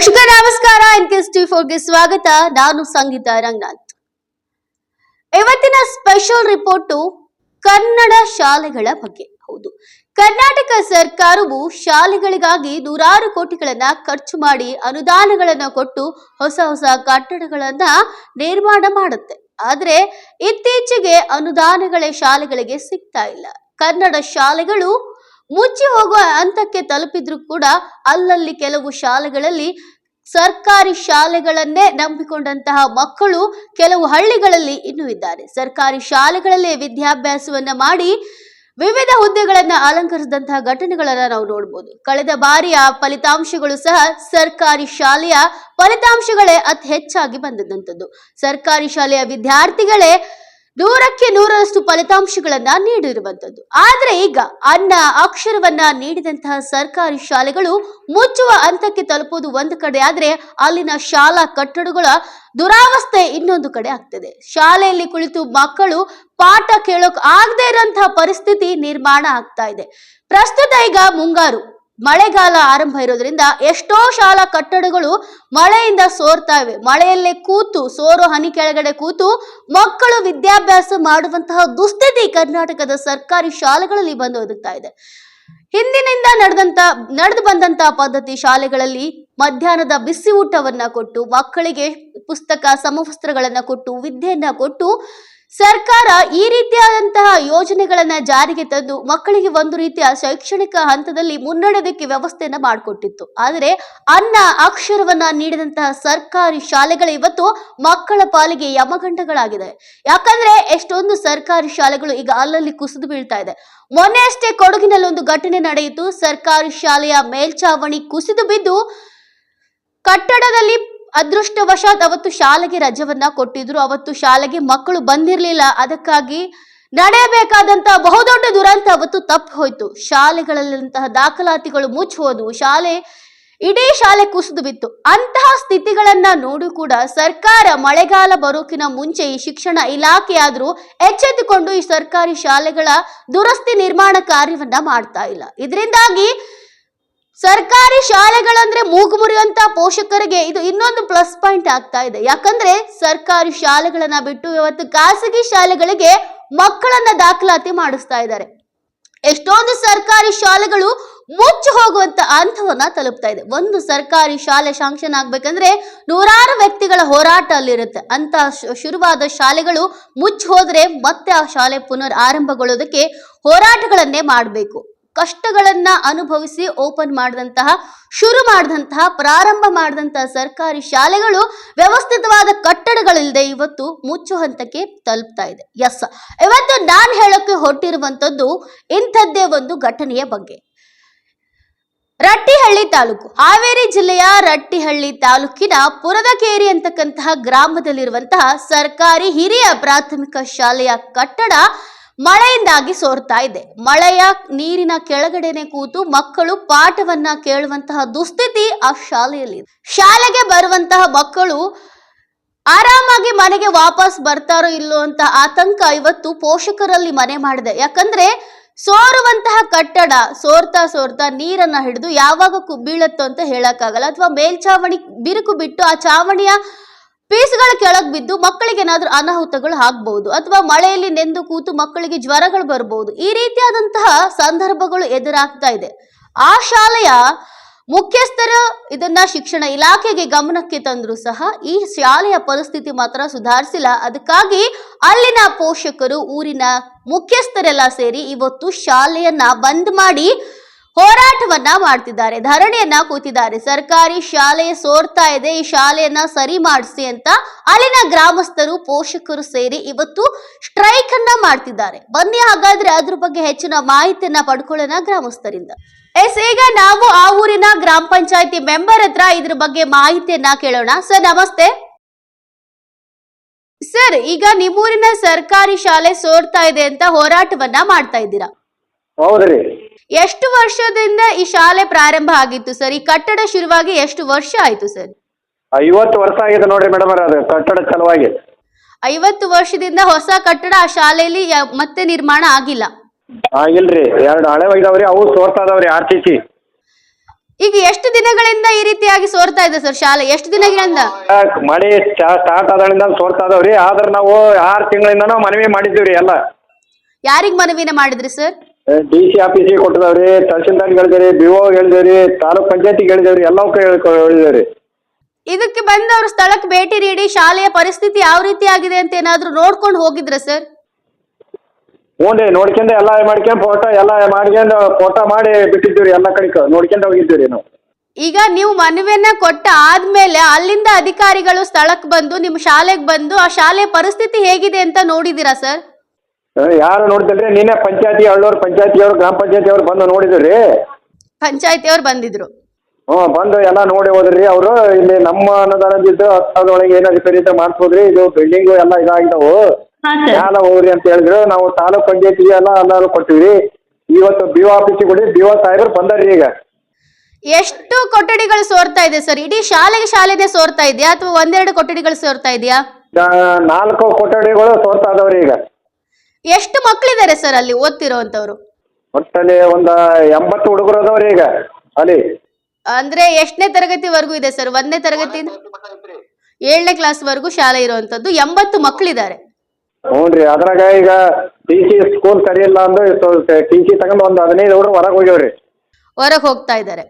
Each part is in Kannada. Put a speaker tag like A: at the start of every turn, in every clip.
A: ವೀಕ್ಷಕ ನಮಸ್ಕಾರ ಎನ್ಕೆಸ್ ಟಿ ಫೋರ್ಗೆ ಸ್ವಾಗತ. ನಾನು ಸಂಗೀತ ರಂಗನಾಥ್. ಇವತ್ತಿನ ಸ್ಪೆಷಲ್ ರಿಪೋರ್ಟು ಕನ್ನಡ ಶಾಲೆಗಳ ಬಗ್ಗೆ. ಹೌದು, ಕರ್ನಾಟಕ ಸರ್ಕಾರವು ಶಾಲೆಗಳಿಗಾಗಿ ನೂರಾರು ಕೋಟಿಗಳನ್ನ ಖರ್ಚು ಮಾಡಿ ಅನುದಾನಗಳನ್ನ ಕೊಟ್ಟು ಹೊಸ ಹೊಸ ಕಟ್ಟಡಗಳನ್ನ ನಿರ್ಮಾಣ ಮಾಡುತ್ತೆ. ಆದ್ರೆ ಇತ್ತೀಚೆಗೆ ಅನುದಾನಗಳೇ ಶಾಲೆಗಳಿಗೆ ಸಿಗ್ತಾ ಇಲ್ಲ. ಕನ್ನಡ ಶಾಲೆಗಳು ಮುಚ್ಚಿ ಹೋಗುವ ಹಂತಕ್ಕೆ ತಲುಪಿದ್ರು ಕೂಡ ಅಲ್ಲಲ್ಲಿ ಕೆಲವು ಶಾಲೆಗಳಲ್ಲಿ ಸರ್ಕಾರಿ ಶಾಲೆಗಳನ್ನೇ ನಂಬಿಕೊಂಡಂತಹ ಮಕ್ಕಳು ಕೆಲವು ಹಳ್ಳಿಗಳಲ್ಲಿ ಇನ್ನೂ ಇದ್ದಾರೆ. ಸರ್ಕಾರಿ ಶಾಲೆಗಳಲ್ಲೇ ವಿದ್ಯಾಭ್ಯಾಸವನ್ನ ಮಾಡಿ ವಿವಿಧ ಹುದ್ದೆಗಳನ್ನು ಅಲಂಕರಿಸಿದಂತಹ ಘಟನೆಗಳನ್ನ ನಾವು ನೋಡಬಹುದು ಕಳೆದ ಬಾರಿಯ ಫಲಿತಾಂಶಗಳು ಸಹ ಸರ್ಕಾರಿ ಶಾಲೆಯ ಫಲಿತಾಂಶಗಳೇ ಅತಿ ಹೆಚ್ಚಾಗಿ ಬಂದದಂಥದ್ದು ಸರ್ಕಾರಿ ಶಾಲೆಯ ವಿದ್ಯಾರ್ಥಿಗಳೇ ನೂರಕ್ಕೆ ನೂರರಷ್ಟು ಫಲಿತಾಂಶಗಳನ್ನ ನೀಡಿರುವಂತದ್ದು ಆದ್ರೆ ಈಗ ಅನ್ನ, ಅಕ್ಷರವನ್ನ ನೀಡಿದಂತಹ ಸರ್ಕಾರಿ ಶಾಲೆಗಳು ಮುಚ್ಚುವ ಹಂತಕ್ಕೆ ತಲುಪುವುದು ಒಂದು ಕಡೆ, ಆದ್ರೆ ಅಲ್ಲಿನ ಶಾಲಾ ಕಟ್ಟಡಗಳ ದುರಾವಸ್ಥೆ ಇನ್ನೊಂದು ಕಡೆ ಆಗ್ತದೆ. ಶಾಲೆಯಲ್ಲಿ ಕುಳಿತು ಮಕ್ಕಳು ಪಾಠ ಕೇಳೋಕ್ ಆಗದೆ ಇರೋಂತಹ ಪರಿಸ್ಥಿತಿ ನಿರ್ಮಾಣ ಆಗ್ತಾ ಇದೆ. ಪ್ರಸ್ತುತ ಈಗ ಮುಂಗಾರು. ಮಳೆಗಾಲ ಆರಂಭ ಇರೋದ್ರಿಂದ ಎಷ್ಟೋ ಶಾಲಾ ಕಟ್ಟಡಗಳು ಮಳೆಯಿಂದ ಸೋರ್ತಾ ಇವೆ. ಮಳೆಯಲ್ಲೇ ಕೂತು, ಸೋರು ಹನಿ ಕೆಳಗಡೆ ಕೂತು ಮಕ್ಕಳು ವಿದ್ಯಾಭ್ಯಾಸ ಮಾಡುವಂತಹ ದುಸ್ಥಿತಿ ಕರ್ನಾಟಕದ ಸರ್ಕಾರಿ ಶಾಲೆಗಳಲ್ಲಿ ಬಂದು ಒದಗ್ತಾ ಇದೆ. ಹಿಂದಿನಿಂದ ನಡೆದಂತ, ನಡೆದು ಬಂದಂತ ಪದ್ಧತಿ ಶಾಲೆಗಳಲ್ಲಿ ಮಧ್ಯಾಹ್ನದ ಬಿಸಿ ಊಟವನ್ನ ಕೊಟ್ಟು, ಮಕ್ಕಳಿಗೆ ಪುಸ್ತಕ, ಸಮವಸ್ತ್ರಗಳನ್ನ ಕೊಟ್ಟು, ವಿದ್ಯೆಯನ್ನ ಕೊಟ್ಟು ಸರ್ಕಾರ ಈ ರೀತಿಯಾದಂತಹ ಯೋಜನೆಗಳನ್ನ ಜಾರಿಗೆ ತಂದು ಮಕ್ಕಳಿಗೆ ಒಂದು ರೀತಿಯ ಶೈಕ್ಷಣಿಕ ಹಂತದಲ್ಲಿ ಮುನ್ನಡೆದಕ್ಕೆ ವ್ಯವಸ್ಥೆಯನ್ನ ಮಾಡಿಕೊಟ್ಟಿತ್ತು. ಆದರೆ ಅನ್ನ ಅಕ್ಷರವನ್ನ ನೀಡಿದಂತಹ ಸರ್ಕಾರಿ ಶಾಲೆಗಳು ಇವತ್ತು ಮಕ್ಕಳ ಪಾಲಿಗೆ ಯಮಗಂಡಗಳಾಗಿದೆ ಯಾಕಂದ್ರೆ ಎಷ್ಟೊಂದು ಸರ್ಕಾರಿ ಶಾಲೆಗಳು ಈಗ ಅಲ್ಲಲ್ಲಿ ಕುಸಿದು ಬೀಳ್ತಾ ಇದೆ. ಮೊನ್ನೆ ಅಷ್ಟೇ ಕೊಡಗಿನಲ್ಲಿ ಒಂದು ಘಟನೆ ನಡೆಯಿತು. ಸರ್ಕಾರಿ ಶಾಲೆಯ ಮೇಲ್ಚಾವಣಿ ಕುಸಿದು ಬಿದ್ದು ಕಟ್ಟಡದಲ್ಲಿ ಅದೃಷ್ಟವಶಾತ್ ಅವತ್ತು ಶಾಲೆಗೆ ರಜವನ್ನ ಕೊಟ್ಟಿದ್ರು. ಅವತ್ತು ಶಾಲೆಗೆ ಮಕ್ಕಳು ಬಂದಿರಲಿಲ್ಲ. ಅದಕ್ಕಾಗಿ ನಡೆಯಬೇಕಾದಂತಹ ಬಹುದೊಡ್ಡ ದುರಂತ ಅವತ್ತು ತಪ್ಪು ಹೋಯ್ತು. ಶಾಲೆಗಳಲ್ಲಿರುವಂತಹ ದಾಖಲಾತಿಗಳು ಮುಚ್ಚಿ ಹೋದವು. ಶಾಲೆ ಇಡೀ ಶಾಲೆ ಕುಸಿದು ಬಿತ್ತು. ಅಂತಹ ಸ್ಥಿತಿಗಳನ್ನ ನೋಡು ಕೂಡ ಸರ್ಕಾರ ಮಳೆಗಾಲ ಬರೋಕಿನ ಮುಂಚೆ ಈ ಶಿಕ್ಷಣ ಇಲಾಖೆಯಾದರೂ ಎಚ್ಚೆತ್ತುಕೊಂಡು ಈ ಸರ್ಕಾರಿ ಶಾಲೆಗಳ ದುರಸ್ತಿ ನಿರ್ಮಾಣ ಕಾರ್ಯವನ್ನ ಮಾಡ್ತಾ ಇಲ್ಲ. ಇದರಿಂದಾಗಿ ಸರ್ಕಾರಿ ಶಾಲೆಗಳಂದ್ರೆ ಮೂಗು ಮುರಿಯುವಂತ ಪೋಷಕರಿಗೆ ಇದು ಇನ್ನೊಂದು ಪ್ಲಸ್ ಪಾಯಿಂಟ್ ಆಗ್ತಾ ಇದೆ. ಯಾಕಂದ್ರೆ ಸರ್ಕಾರಿ ಶಾಲೆಗಳನ್ನ ಬಿಟ್ಟು ಇವತ್ತು ಖಾಸಗಿ ಶಾಲೆಗಳಿಗೆ ಮಕ್ಕಳನ್ನ ದಾಖಲಾತಿ ಮಾಡಿಸ್ತಾ ಇದ್ದಾರೆ. ಎಷ್ಟೊಂದು ಸರ್ಕಾರಿ ಶಾಲೆಗಳು ಮುಚ್ಚಿ ಹೋಗುವಂತ ಹಂತವನ್ನ ತಲುಪ್ತಾ ಇದೆ. ಒಂದು ಸರ್ಕಾರಿ ಶಾಲೆ ಶಾಂಕ್ಷನ್ ಆಗ್ಬೇಕಂದ್ರೆ ನೂರಾರು ವ್ಯಕ್ತಿಗಳ ಹೋರಾಟ ಅಲ್ಲಿರುತ್ತೆ. ಅಂತ ಶುರುವಾದ ಶಾಲೆಗಳು ಮುಚ್ಚಿ ಹೋದ್ರೆ ಮತ್ತೆ ಆ ಶಾಲೆ ಪುನರ್ ಆರಂಭಗೊಳ್ಳೋದಕ್ಕೆ ಹೋರಾಟಗಳನ್ನೇ ಮಾಡಬೇಕು. ಕಷ್ಟಗಳನ್ನ ಅನುಭವಿಸಿ ಓಪನ್ ಮಾಡಿದಂತಹ, ಶುರು ಮಾಡಿದಂತಹ, ಪ್ರಾರಂಭ ಮಾಡಿದಂತಹ ಸರ್ಕಾರಿ ಶಾಲೆಗಳು ವ್ಯವಸ್ಥಿತವಾದ ಕಟ್ಟಡಗಳಿಲ್ಲದೆ ಇವತ್ತು ಮುಚ್ಚು ಹಂತಕ್ಕೆ ತಲುಪ್ತಾ ಇದೆ. ಎಸ್ ಇವತ್ತು ನಾನು ಹೇಳೋಕೆ ಹೊರಟಿರುವಂಥದ್ದು ಇಂಥದ್ದೇ ಒಂದು ಘಟನೆಯ ಬಗ್ಗೆ. ರಟ್ಟಿಹಳ್ಳಿ ತಾಲೂಕು, ಹಾವೇರಿ ಜಿಲ್ಲೆಯ ರಟ್ಟಿಹಳ್ಳಿ ತಾಲೂಕಿನ ಪುರದಕೇರಿ ಅಂತಕ್ಕಂತಹ ಗ್ರಾಮದಲ್ಲಿರುವಂತಹ ಸರ್ಕಾರಿ ಹಿರಿಯ ಪ್ರಾಥಮಿಕ ಶಾಲೆಯ ಕಟ್ಟಡ ಮಳೆಯಿಂದಾಗಿ ಸೋರ್ತಾ ಇದೆ. ಮಳೆಯ ನೀರಿನ ಕೆಳಗಡೆನೆ ಕೂತು ಮಕ್ಕಳು ಪಾಠವನ್ನ ಕೇಳುವಂತಹ ದುಸ್ಥಿತಿ ಆ ಶಾಲೆಯಲ್ಲಿ ಶಾಲೆಗೆ ಬರುವಂತಹ ಮಕ್ಕಳು ಆರಾಮಾಗಿ ಮನೆಗೆ ವಾಪಸ್ ಬರ್ತಾರೋ ಇಲ್ಲೋ ಅಂತ ಆತಂಕ ಇವತ್ತು ಪೋಷಕರಲ್ಲಿ ಮನೆ ಮಾಡಿದೆ. ಯಾಕಂದ್ರೆ ಸೋರುವಂತಹ ಕಟ್ಟಡ ಸೋರ್ತಾ ಸೋರ್ತಾ ನೀರನ್ನ ಹಿಡಿದು ಯಾವಾಗ ಬೀಳತ್ತೋ ಅಂತ ಹೇಳಕ್ಕಾಗಲ್ಲ. ಅಥವಾ ಮೇಲ್ಚಾವಣಿ ಬಿರುಕು ಬಿಟ್ಟು ಆ ಚಾವಣಿಯ ಪೀಸ್ಗಳ ಕೆಳಗೆ ಬಿದ್ದು ಮಕ್ಕಳಿಗೆ ಏನಾದ್ರೂ ಅನಾಹುತಗಳು ಆಗ್ಬಹುದು ಅಥವಾ ಮಳೆಯಲ್ಲಿ ನೆಂದು ಕೂತು ಮಕ್ಕಳಿಗೆ ಜ್ವರಗಳು ಬರಬಹುದು, ಈ ರೀತಿಯಾದಂತಹ ಸಂದರ್ಭಗಳು ಎದುರಾಗ್ತಾ ಇದೆ. ಆ ಶಾಲೆಯ ಮುಖ್ಯಸ್ಥರು ಇದನ್ನ ಶಿಕ್ಷಣ ಇಲಾಖೆಗೆ ಗಮನಕ್ಕೆ ತಂದರೂ ಸಹ ಈ ಶಾಲೆಯ ಪರಿಸ್ಥಿತಿ ಮಾತ್ರ ಸುಧಾರಿಸಿಲ್ಲ. ಅದಕ್ಕಾಗಿ ಅಲ್ಲಿನ ಪೋಷಕರು, ಊರಿನ ಮುಖ್ಯಸ್ಥರೆಲ್ಲ ಸೇರಿ ಇವತ್ತು ಶಾಲೆಯನ್ನ ಬಂದ್ ಮಾಡಿ ಹೋರಾಟವನ್ನ ಮಾಡ್ತಿದ್ದಾರೆ, ಧರಣಿಯನ್ನ ಕೂತಿದ್ದಾರೆ. ಸರ್ಕಾರಿ ಶಾಲೆ ಸೋರ್ತಾ ಇದೆ, ಈ ಶಾಲೆಯನ್ನ ಸರಿ ಮಾಡಿಸಿ ಅಂತ ಅಲ್ಲಿನ ಗ್ರಾಮಸ್ಥರು, ಪೋಷಕರು ಸೇರಿ ಇವತ್ತು ಸ್ಟ್ರೈಕ್ ಅನ್ನ ಮಾಡ್ತಿದ್ದಾರೆ. ಬನ್ನಿ ಹಾಗಾದ್ರೆ ಅದ್ರ ಬಗ್ಗೆ ಹೆಚ್ಚಿನ ಮಾಹಿತಿಯನ್ನ ಪಡ್ಕೊಳ್ಳೋಣ ಗ್ರಾಮಸ್ಥರಿಂದ. ಎಸ್ ಈಗ ನಾವು ಆ ಊರಿನ ಗ್ರಾಮ ಪಂಚಾಯತಿ ಮೆಂಬರ್ ಹತ್ರ ಇದ್ರ ಬಗ್ಗೆ ಮಾಹಿತಿಯನ್ನ ಕೇಳೋಣ. ಸರ್, ನಮಸ್ತೆ. ಸರ್, ಈಗ ನಿಮ್ಮೂರಿನ ಸರ್ಕಾರಿ ಶಾಲೆ ಸೋರ್ತಾ ಇದೆ ಅಂತ ಹೋರಾಟವನ್ನ ಮಾಡ್ತಾ ಇದ್ದೀರಾ?
B: ಹೌದ್ರಿ.
A: ಎಷ್ಟು ವರ್ಷದಿಂದ ಈ ಶಾಲೆ ಪ್ರಾರಂಭ ಆಗಿತ್ತು ಸರ್? ಈ ಕಟ್ಟಡ ಶುರುವಾಗಿ ಎಷ್ಟು ವರ್ಷ ಆಯ್ತು ಸರ್?
B: ಐವತ್ತು ವರ್ಷ ಆಗಿದೆ ನೋಡ್ರಿ ಮೇಡಮ್ ಅದು ಕಟ್ಟಡ ಸಲುವಾಗಿ
A: ಐವತ್ತು ವರ್ಷದಿಂದ ಹೊಸ ಕಟ್ಟಡ ಆ ಶಾಲೆಯಲ್ಲಿ ಯ- ಮತ್ತೆ ನಿರ್ಮಾಣ ಆಗಿಲ್ಲ.
B: ಆಗಿಲ್ರಿ ಎರಡು ಹಳೆ ಇದಾವ್ರಿ ಅವು ಸೋರ್ತಾ ಇದಾವ್ರಿ ಆರ್ ಸಿ ಸಿ.
A: ಈಗ ಎಷ್ಟು ದಿನಗಳಿಂದ ಈ ರೀತಿಯಾಗಿ ಸೋರ್ತಾ ಇದೆ ಸರ್ ಶಾಲೆ? ಎಷ್ಟು ದಿನಗಳಿಂದ?
B: ಮಳೆ ಸ್ಟಾರ್ಟ್ ಆದ್ರಿಂದ ಸೋರ್ತಾ ಇದಾವ್ರಿ ಆದ್ರೆ ನಾವು ಆರು ತಿಂಗಳಿಂದ ನಾವು ಮನವಿ ಮಾಡಿದ್ದೀವ್ರಿ ಎಲ್ಲ.
A: ಯಾರಿಗ್ ಮನವಿನ ಮಾಡಿದ್ರಿ ಸರ್?
B: ಡಿ ಸಿ ಆಫೀಸಿಗೆ ಕೊಟ್ಟಿದಾವ್ರಿ ತಹಸೀಲ್ದಾರ್ಗೆ ಹೇಳಿದೇವ್ರಿ ಬಿ ಓ ಹೇಳಿದೇವ್ರಿ ತಾಲೂಕ್ ಪಂಚಾಯತಿಗೆ ಹೇಳಿದೇವ್ರಿ ಎಲ್ಲ ಹೇಳಿದೇವ್ರಿ.
A: ಇದಕ್ಕೆ ಬಂದವರು ಸ್ಥಳಕ್ಕೆ ಭೇಟಿ ನೀಡಿ ಶಾಲೆಯ ಪರಿಸ್ಥಿತಿ ಯಾವ ರೀತಿ ಆಗಿದೆ ಅಂತ ಏನಾದ್ರು ನೋಡ್ಕೊಂಡು ಹೋಗಿದ್ರ ಸರ್?
B: ಹ್ಞೂ ರೀ ನೋಡ್ಕೊಂಡು ಎಲ್ಲ ಮಾಡ್ಕೊಂಡು ಫೋಟೋ ಎಲ್ಲ ಮಾಡ್ಕೊಂಡು ಫೋಟೋ ಮಾಡಿ ಬಿಟ್ಟಿದ್ದೀವ್ರಿ ಎಲ್ಲ ಕಡೆ ನೋಡ್ಕೊಂಡು ಹೋಗಿದ್ದೀವ್ರಿ ನಾವು.
A: ಈಗ ನೀವು ಮನವಿಯನ್ನ ಕೊಟ್ಟ ಆದ್ಮೇಲೆ ಅಲ್ಲಿಂದ ಅಧಿಕಾರಿಗಳು ಸ್ಥಳಕ್ಕೆ ಬಂದು ನಿಮ್ಮ ಶಾಲೆಗೆ ಬಂದು ಆ ಶಾಲೆಯ ಪರಿಸ್ಥಿತಿ ಹೇಗಿದೆ ಅಂತ ನೋಡಿದೀರಾ ಸರ್?
B: ಯಾರು ನೋಡ್ತಿಲ್ರಿ? ನೀನೇ ಪಂಚಾಯತಿ ಹಳ್ಳೂರು ಪಂಚಾಯತಿಯವ್ರು ಗ್ರಾಮ ಪಂಚಾಯತಿ ಅವ್ರು ಬಂದು ನೋಡಿದ್ರಿ?
A: ಪಂಚಾಯತಿಯವ್ರು ಬಂದಿದ್ರು.
B: ಹ್ಮ್ ಬಂದು ಎಲ್ಲ ನೋಡಿ ಹೋದ್ರಿ ಅವರು. ಇಲ್ಲಿ ನಮ್ಮ ಅನುದಾನದಿದ್ದು ಅದ್ರೊಳಗೆ ಏನಾಗುತ್ತೆ ರೀತಿ ಮಾಡಿಸ್ಬೋದ್ರಿ. ಇದು ಬಿಲ್ಡಿಂಗ್ ಎಲ್ಲ ಇದಾಗಿದ್ದಾವು.
C: ಹಾ ಸರ್.
B: ಹೋಗ್ರಿ ಅಂತ ಹೇಳಿದ್ರು. ನಾವು ತಾಲೂಕ್ ಪಂಚಾಯತಿಗೆ ಎಲ್ಲ ಎಲ್ಲರೂ ಕೊಟ್ಟಿವಿ. ಇವತ್ತು ಬಿ ಓ ಆಫೀಸಿಗೆ ಕೊಡಿ ಬಿ ಓ ಸಾಹೇಬ್ರು ಬಂದಾರ್ರಿ ಈಗ.
A: ಎಷ್ಟು ಕೊಠಡಿಗಳು ಸೋರ್ತಾ ಇದೆ ಸರ್? ಇಡೀ ಶಾಲೆಗೆ ಶಾಲೆಗೆ ಸೋರ್ತಾ ಇದೆಯಾ? ಅಥವಾ ಒಂದೆರಡು ಕೊಠಡಿಗಳು ಸೋರ್ತಾ ಇದೆಯಾ?
B: ನಾಲ್ಕು ಕೊಠಡಿಗಳು ಸೋರ್ತಾ ಇದಾವ್ರಿ ಈಗ.
A: ಎಷ್ಟು ಮಕ್ಕಳಿದ್ದಾರೆ ಸರ್ ಅಲ್ಲಿ ಓದ್ತಿರೋಂಥವ್ರು?
B: ಒಟ್ಟಲ್ಲಿ ಒಂದ ಎಂಬತ್ತು ಹುಡುಗರು ಅದಾವ್ರಿ ಈಗ ಅಲ್ಲಿ.
A: ಅಂದ್ರೆ ಎಷ್ಟನೇ ತರಗತಿವರೆಗೂ ಇದೆ ಸರ್? ಒಂದನೇ ತರಗತಿ ಏಳನೇ ಕ್ಲಾಸ್ ವರೆಗೂ ಶಾಲೆ ಇರುವಂತದ್ದು ಎಂಬತ್ತು ಮಕ್ಕಳಿದ್ದಾರೆ
B: ಹ್ಞೂನ್ರಿ ಅದ್ರಾಗ ಈಗ ಟಿ ಸಿ ಸ್ಕೂಲ್ ಸರಿ ಇಲ್ಲ ಅಂದ್ರೆ ಟಿ ಸಿ ತಗೊಂಡು ಒಂದು ಹದಿನೈದು ಹುಡುಗರು ಹೊರಗೆ ಹೋಗ್ಯಾವ್ರಿ.
A: ಹೊರಗೆ ಹೋಗ್ತಾ ಇದ್ದಾರೆ.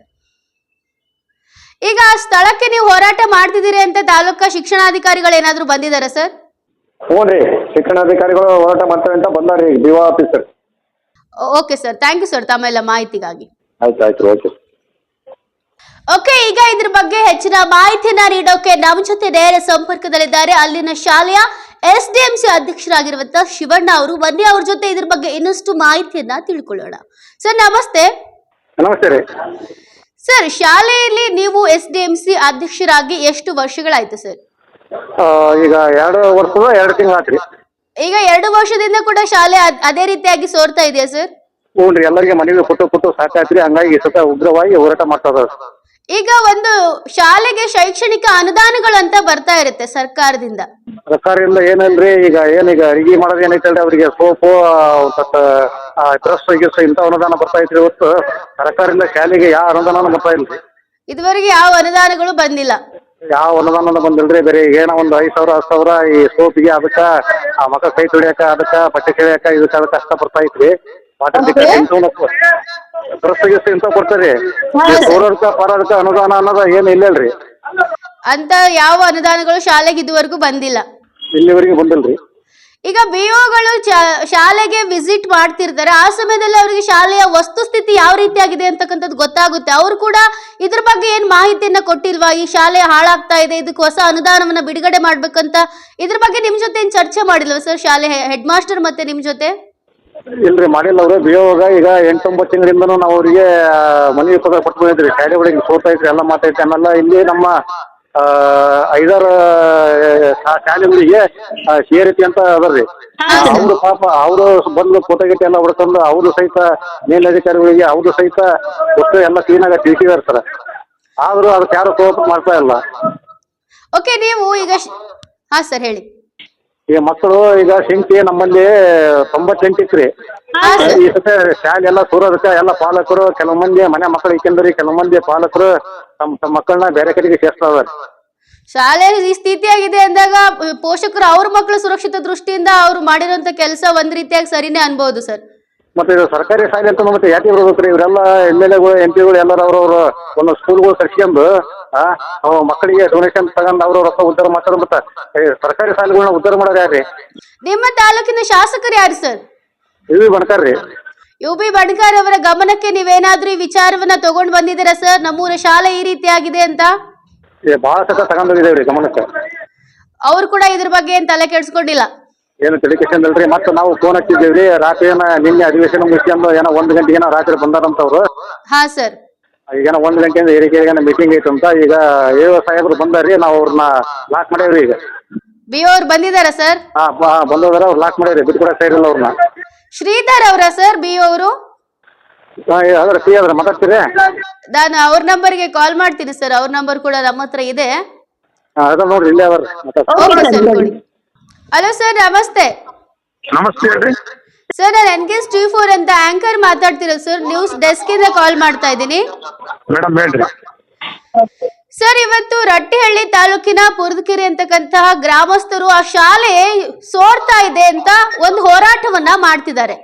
A: ಈಗ ಆ ಸ್ಥಳಕ್ಕೆ ನೀವು ಹೋರಾಟ ಮಾಡ್ತಿದ್ದೀರಿ ಅಂತ ತಾಲೂಕಾ ಶಿಕ್ಷಣಾಧಿಕಾರಿಗಳು ಏನಾದ್ರು ಬಂದಿದ್ದಾರೆ ಸರ್?
B: ಹ್ಞೂ ರೀ ಶಿಕ್ಷಣಾಧಿಕಾರಿಗಳು ಹೋರಾಟ ಮಾಡ್ತಾರೆ ಅಂತ ಬಂದಾರೆ B officer.
A: Okay sir thank you sir ತಮ್ಮೆಲ್ಲ ಮಾಹಿತಿಗಾಗಿ.
B: ಆಯ್ತು ಆಯ್ತು ಓಕೆ
A: ಓಕೆ ಈಗ ಇದ್ರ ಬಗ್ಗೆ ಹೆಚ್ಚಿನ ಮಾಹಿತಿಯನ್ನ ನೀಡೋಕೆ ನಮ್ಮ ಜೊತೆ ನೇರ ಸಂಪರ್ಕದಲ್ಲಿದ್ದಾರೆ. ಅಲ್ಲಿನ ಶಾಲೆಯ ಎಸ್ ಡಿ ಎಂ ಸಿ ಅಧ್ಯಕ್ಷರಾಗಿರುವಂತಹ ಶಿವಣ್ಣ ಅವರು. ಬನ್ನಿ ಅವ್ರ ಜೊತೆ ಇದ್ರ ಬಗ್ಗೆ ಇನ್ನಷ್ಟು ಮಾಹಿತಿಯನ್ನ ತಿಳ್ಕೊಳ್ಳೋಣ. ಸರ್ ನಮಸ್ತೆ.
B: ನಮಸ್ತೆ ರೀ.
A: ಸರ್ ಶಾಲೆಯಲ್ಲಿ ನೀವು ಎಸ್ ಡಿ ಎಂ ಸಿ ಅಧ್ಯಕ್ಷರಾಗಿ ಎಷ್ಟು ವರ್ಷಗಳಾಯ್ತು ಸರ್?
B: ಆ, ಈಗ ಎರಡು ವರ್ಷದ ಎರಡು ತಿಂಗಳು ಆತ್ರಿ
A: ಈಗ ಎರಡು ವರ್ಷದಿಂದ ಕೂಡ ಶಾಲೆ ಅದ್- ಅದೇ ರೀತಿಯಾಗಿ ಸೋರ್ತಾ ಇದೆಯಾ ಸರ್?
B: ಹ್ಞೂ ರೀ ಎಲ್ಲರಿಗೆ ಮನವಿ ಕೊಟ್ಟು ಕೊಟ್ಟು ಸಾಕಾಯ್ತ್ರಿ ಹಂಗಾಗಿ ಸತ ಉಗ್ರವಾಗಿ ಹೋರಾಟ ಮಾಡ್ತಾ ಇದಾರೆ
A: ಈಗ ಒಂದು ಶಾಲೆಗೆ ಶೈಕ್ಷಣಿಕ ಅನುದಾನಗಳು ಅಂತ ಬರ್ತಾ ಇರುತ್ತೆ ಸರ್ಕಾರದಿಂದ.
B: ಸರ್ಕಾರದಿಂದ ಏನಲ್ರಿ ಈಗ ಏನೀಗ ಅಡಿಗೆ ಮಾಡೋದು ಏನೈತಲ್ರಿ ಅವರಿಗೆ ಸೋಪು ಸ್ವಲ್ಪ ಬ್ರಷ್ ಗಿಸ್ ಇಂಥ ಅನುದಾನ ಬರ್ತಾ ಐತ್ರಿ ಇವತ್ತು. ಸರ್ಕಾರದಿಂದ ಶಾಲೆಗೆ ಯಾವ ಅನುದಾನ ಬರ್ತಾ ಇಲ್ರಿ.
A: ಇದುವರೆಗೆ ಯಾವ ಅನುದಾನಗಳು ಬಂದಿಲ್ಲ.
B: ಯಾವ ಅನುದಾನ ಬಂದಿಲ್ರಿ ಬೇರೆ ಏನೋ ಒಂದು ಐದು ಸಾವಿರ ಹತ್ತು ಸಾವಿರ ಈ ಸೋಪಿಗೆ ಅದಕ್ಕೆ ಆ ಮಕ್ಕ ಕೈ ತುಳಿಯಾಕ ಅದಕ್ಕೆ ಬಟ್ಟೆ ಕೆಳಿಯಾಕ ಇದಕ್ಕೆ ಅದಕ್ಕೆ ಅಷ್ಟ ಬರ್ತಾ ಐತ್ರಿ. ವಾಟರ್ ಬ್ರಷ್ ಗಿಸ್ ಇಂಥ ಕೊಡ್ತಾರೆ? ಪರದಕ್ಕ ಅನುದಾನ ಅನ್ನೋದು ಏನು ಇಲ್ಲಲ್ರಿ.
A: ಅಂತ ಯಾವ ಅನುದಾನಗಳು ಶಾಲೆಗೆ ಇದುವರೆಗೂ ಬಂದಿಲ್ಲ.
B: ಇಲ್ಲಿವರೆಗೂ ಬಂದಿಲ್ರಿ.
A: ಈಗ ಬಿಒಗಳು ಶಾಲೆಗೆ ವಿಸಿಟ್ ಮಾಡ್ತಿರ್ತಾರೆ. ಆ ಸಮಯದಲ್ಲಿ ಅವರಿಗೆ ಶಾಲೆಯ ವಸ್ತುಸ್ಥಿತಿ ಯಾವ ರೀತಿಯಾಗಿದೆ ಅಂತಕ್ಕಂಥದ್ದು ಗೊತ್ತಾಗುತ್ತೆ. ಅವರು ಕೂಡ ಇದ್ರ ಬಗ್ಗೆ ಏನ್ ಮಾಹಿತಿಯನ್ನ ಕೊಟ್ಟಿಲ್ವಾ? ಈ ಶಾಲೆ ಹಾಳಾಗ್ತಾ ಇದೆ, ಇದಕ್ಕೆ ಹೊಸ ಅನುದಾನವನ್ನ ಬಿಡುಗಡೆ ಮಾಡ್ಬೇಕಂತ ಇದ್ರ ಬಗ್ಗೆ ನಿಮ್ ಜೊತೆ ಏನ್ ಚರ್ಚೆ ಮಾಡಿಲ್ವಾ ಸರ್? ಶಾಲೆ ಹೆಡ್ ಮಾಸ್ಟರ್ ಮತ್ತೆ ನಿಮ್ ಜೊತೆ?
B: ಇಲ್ರಿ, ಮಾಡಿಲ್ಲ ಅವರು. ಬಿಯೋಗ ಈಗ ಎಂಟೊಂಬತ್ತು ತಿಂಗಳಿಂದನೂ ನಾವು ಅವರಿಗೆ ಮನವಿ ಕೊಟ್ಟು ಬಂದಿದ್ರಿ ಶಾಲೆ ಒಳಗೆ ಸೋತಾ ಐತ್ರಿ ಎಲ್ಲ ಆಮೇಲೆ ಇಲ್ಲಿ ನಮ್ಮ ಐದಾರು ಶಾಲೆಗಳಿಗೆ ಸೇರಿತಿ ರೀತಿ ಅಂತ ಅದರ್ರಿ. ಅವ್ರು ಪಾಪ ಅವರು ಬಂದು ಫೋಟೋ ಗಿಟ ಎಲ್ಲ ಹೊಡ್ಕೊಂಡು ಅವರು ಸಹಿತ ಮೇಲಧಿಕಾರಿಗಳಿಗೆ ಅವರು ಸಹಿತ ಒಟ್ಟು ಎಲ್ಲ ಕ್ಲೀನಾಗಿ ತಿಳಿಸಿದಾರೆ ಸರ್ ಆದ್ರೂ ಅದಕ್ಕೆ ಯಾರು ಕೋಪ ಮಾಡ್ತಾ ಇಲ್ಲ.
A: ಓಕೆ ನೀವು ಈಗ ಹಾ ಸರ್ ಹೇಳಿ.
B: ಈಗ ಮಕ್ಕಳು ಈಗ ಸಿಂಕಿ ನಮ್ಮಲ್ಲಿ ಈ ಸತಿ ಶಾಲೆ ಎಲ್ಲ ಸೂರೋದಕ್ಕೆ ಎಲ್ಲ ಪಾಲಕರು ಕೆಲವು ಮಂದಿ ಮನೆ ಮಕ್ಕಳು ಇಕ್ಕಂದ್ರಿ ಕೆಲವು ಮಂದಿ ಪಾಲಕರು ತಮ್ಮ ತಮ್ಮ ಮಕ್ಕಳನ್ನ ಬೇರೆ ಕಡೆಗೆ ಸೇರ್ಸ್ತಾ ಇದಾರೆ
A: ಶಾಲೆ ಈ ಸ್ಥಿತಿಯಾಗಿದೆ ಅಂದಾಗ ಪೋಷಕರು ಅವ್ರ ಮಕ್ಕಳ ಸುರಕ್ಷಿತ ದೃಷ್ಟಿಯಿಂದ ಅವ್ರು ಮಾಡಿರುವಂತ ಕೆಲಸ ಒಂದ್ ರೀತಿಯಾಗಿ ಸರಿನೇ ಅನ್ಬೋದು ಸರ್.
B: ಮತ್ತೆ ಇದು ಸರ್ಕಾರಿ ಶಾಲೆ ಅಂತ ಮತ್ತೆ ಯಾಕೆ ಬರ್ಬೇಕ್ರಿ? ಇವರೆಲ್ಲ ಎಂ ಎಲ್ ಎಗಳು ಎಂ ಪಿಗಳು ಎಲ್ಲರೂ ಅವ್ರವ್ರು ಒಂದು ಸ್ಕೂಲ್ಗಳು ಕರ್ಸ್ಕೊಂಡು ಆ ಅವ್ ಮಕ್ಕಳಿಗೆ ಡೊನೇಷನ್ ತಗೊಂಡು ಅವ್ರ ರೊಕ್ಕ ಉದ್ಧಾರ ಮಾಡ್ತಾರೆ ಮತ್ತೆ ಏ, ಸರ್ಕಾರಿ ಶಾಲೆಗಳನ್ನ ಉದ್ಧಾರ ಮಾಡೋರು ಯಾರ್ರಿ?
A: ನಿಮ್ಮ ತಾಲೂಕಿನ ಶಾಸಕರು ಯಾರು ಸರ್?
B: ಇವಿ ರೀ
A: ಯು ಬಿ ಬಣಕಾರ್ ಅವರ ಗಮನಕ್ಕೆ ನೀವೇನಾದ್ರೂ ಈ ವಿಚಾರವನ್ನ ತಗೊಂಡ್ ಬಂದಿದ್ದೀರಾ ಸರ್? ನಮ್ಮೂರ ಶಾಲೆ ಈ ರೀತಿಯಾಗಿದೆ ಅಂತ?
B: ಏ ಭಾಳ ಸತ ತಗೊಂಡೋಗಿದ್ದೇವ್ರಿ ಗಮನಕ್ಕೆ.
A: ಅವ್ರು ಕೂಡ ಇದ್ರ ಬಗ್ಗೆ ಏನ್ ತಲೆ ಕೆಡ್ಸ್ಕೊಂಡಿಲ್ಲ?
B: ಏನು ತಿಳಿಕೇಶನ್ ಅಲ್ರಿ ಮತ್ತೆ ನಾವು ಫೋನ್ ಹಚ್ಚಿದ್ದೇವ್ರಿ ರಾತ್ರಿ ಏನ ನಿನ್ನೆ ಅಧಿವೇಶನ ಮುಗಿಸ್ಕೊಂಡು ಏನೋ ಒಂದ್ ಗಂಟೆಗೆ ಏನೋ ರಾತ್ರಿ ಬಂದಾರಂತವ್ರು.
A: ಹಾ ಸರ್.
B: ಈಗೇನೋ ಒಂದ್ ಗಂಟೆಯಿಂದ ಏನೋ ಮೀಟಿಂಗ್ ಐತಂತ ಈಗ ಏ ಸಾಹೇಬ್ರು ಬಂದಾರ್ರಿ ನಾವು ಅವ್ರನ್ನ ಲಾಕ್ ಮಾಡೇವ್ರಿ ಈಗ.
A: ಬಿ ಅವ್ರು ಬಂದಿದ್ದಾರಾ ಸರ್?
B: ಹಾ ಬ- ಬಂದೋದಾರ ಅವ್ರು ಲಾಕ್ ಮಾಡೇವ್ರಿ ಬಿಟ್ಟು ಕೂಡ ಸೈಡ್ ಅವ್ರನ್ನ
A: ಶ್ರೀಧರ್ ಅವರ ಸರ್ ಬಿ ಅವರು?
B: ಮಾತಾಡ್ತೀರಿ?
A: ನಾನು ಅವ್ರ ನಂಬರ್ಗೆ ಕಾಲ್ ಮಾಡ್ತೀನಿ ಸರ್ ಅವ್ರ ನಂಬರ್ ಕೂಡ ನಮ್ಮ ಹತ್ರ ಇದೆ.
B: ಹಾ, ಅದ ನೋಡ್ರಿ ಇಲ್ಲೇ ಅದಾರ
A: ಓಕೆ ಸರ್ ಕೊಡಿ ಹಲೋ ಸರ್ ನಮಸ್ತೆ.
B: ನಮಸ್ತೆ ಹೇಳ್ರಿ.
A: ಸರ್ ನಾನು ಎನ್ ಕೆ ಟಿ ಫೋರ್ ಅಂತ ಆಂಕರ್ ಮಾತಾಡ್ತಿರೋದು ಸರ್ ನ್ಯೂಸ್ ಡೆಸ್ಕ್ ಇಂದ ಕಾಲ್ ಮಾಡ್ತಾ ಇದ್ದೀನಿ.
D: ಮೇಡಮ್ ಹೇಳ್ರಿ.
A: ಸರ್ ಇವತ್ತು ರಟ್ಟಿಹಳ್ಳಿ ತಾಲೂಕಿನ ಪುರದಕೆರೆ ಅಂತಕ್ಕಂತಹ ಗ್ರಾಮಸ್ಥರು ಆ ಶಾಲೆ ಸೋರ್ತಾ ಇದೆ ಅಂತ ಒಂದು ಹೋರಾಟವನ್ನ ಮಾಡ್ತಿದ್ದಾರೆ.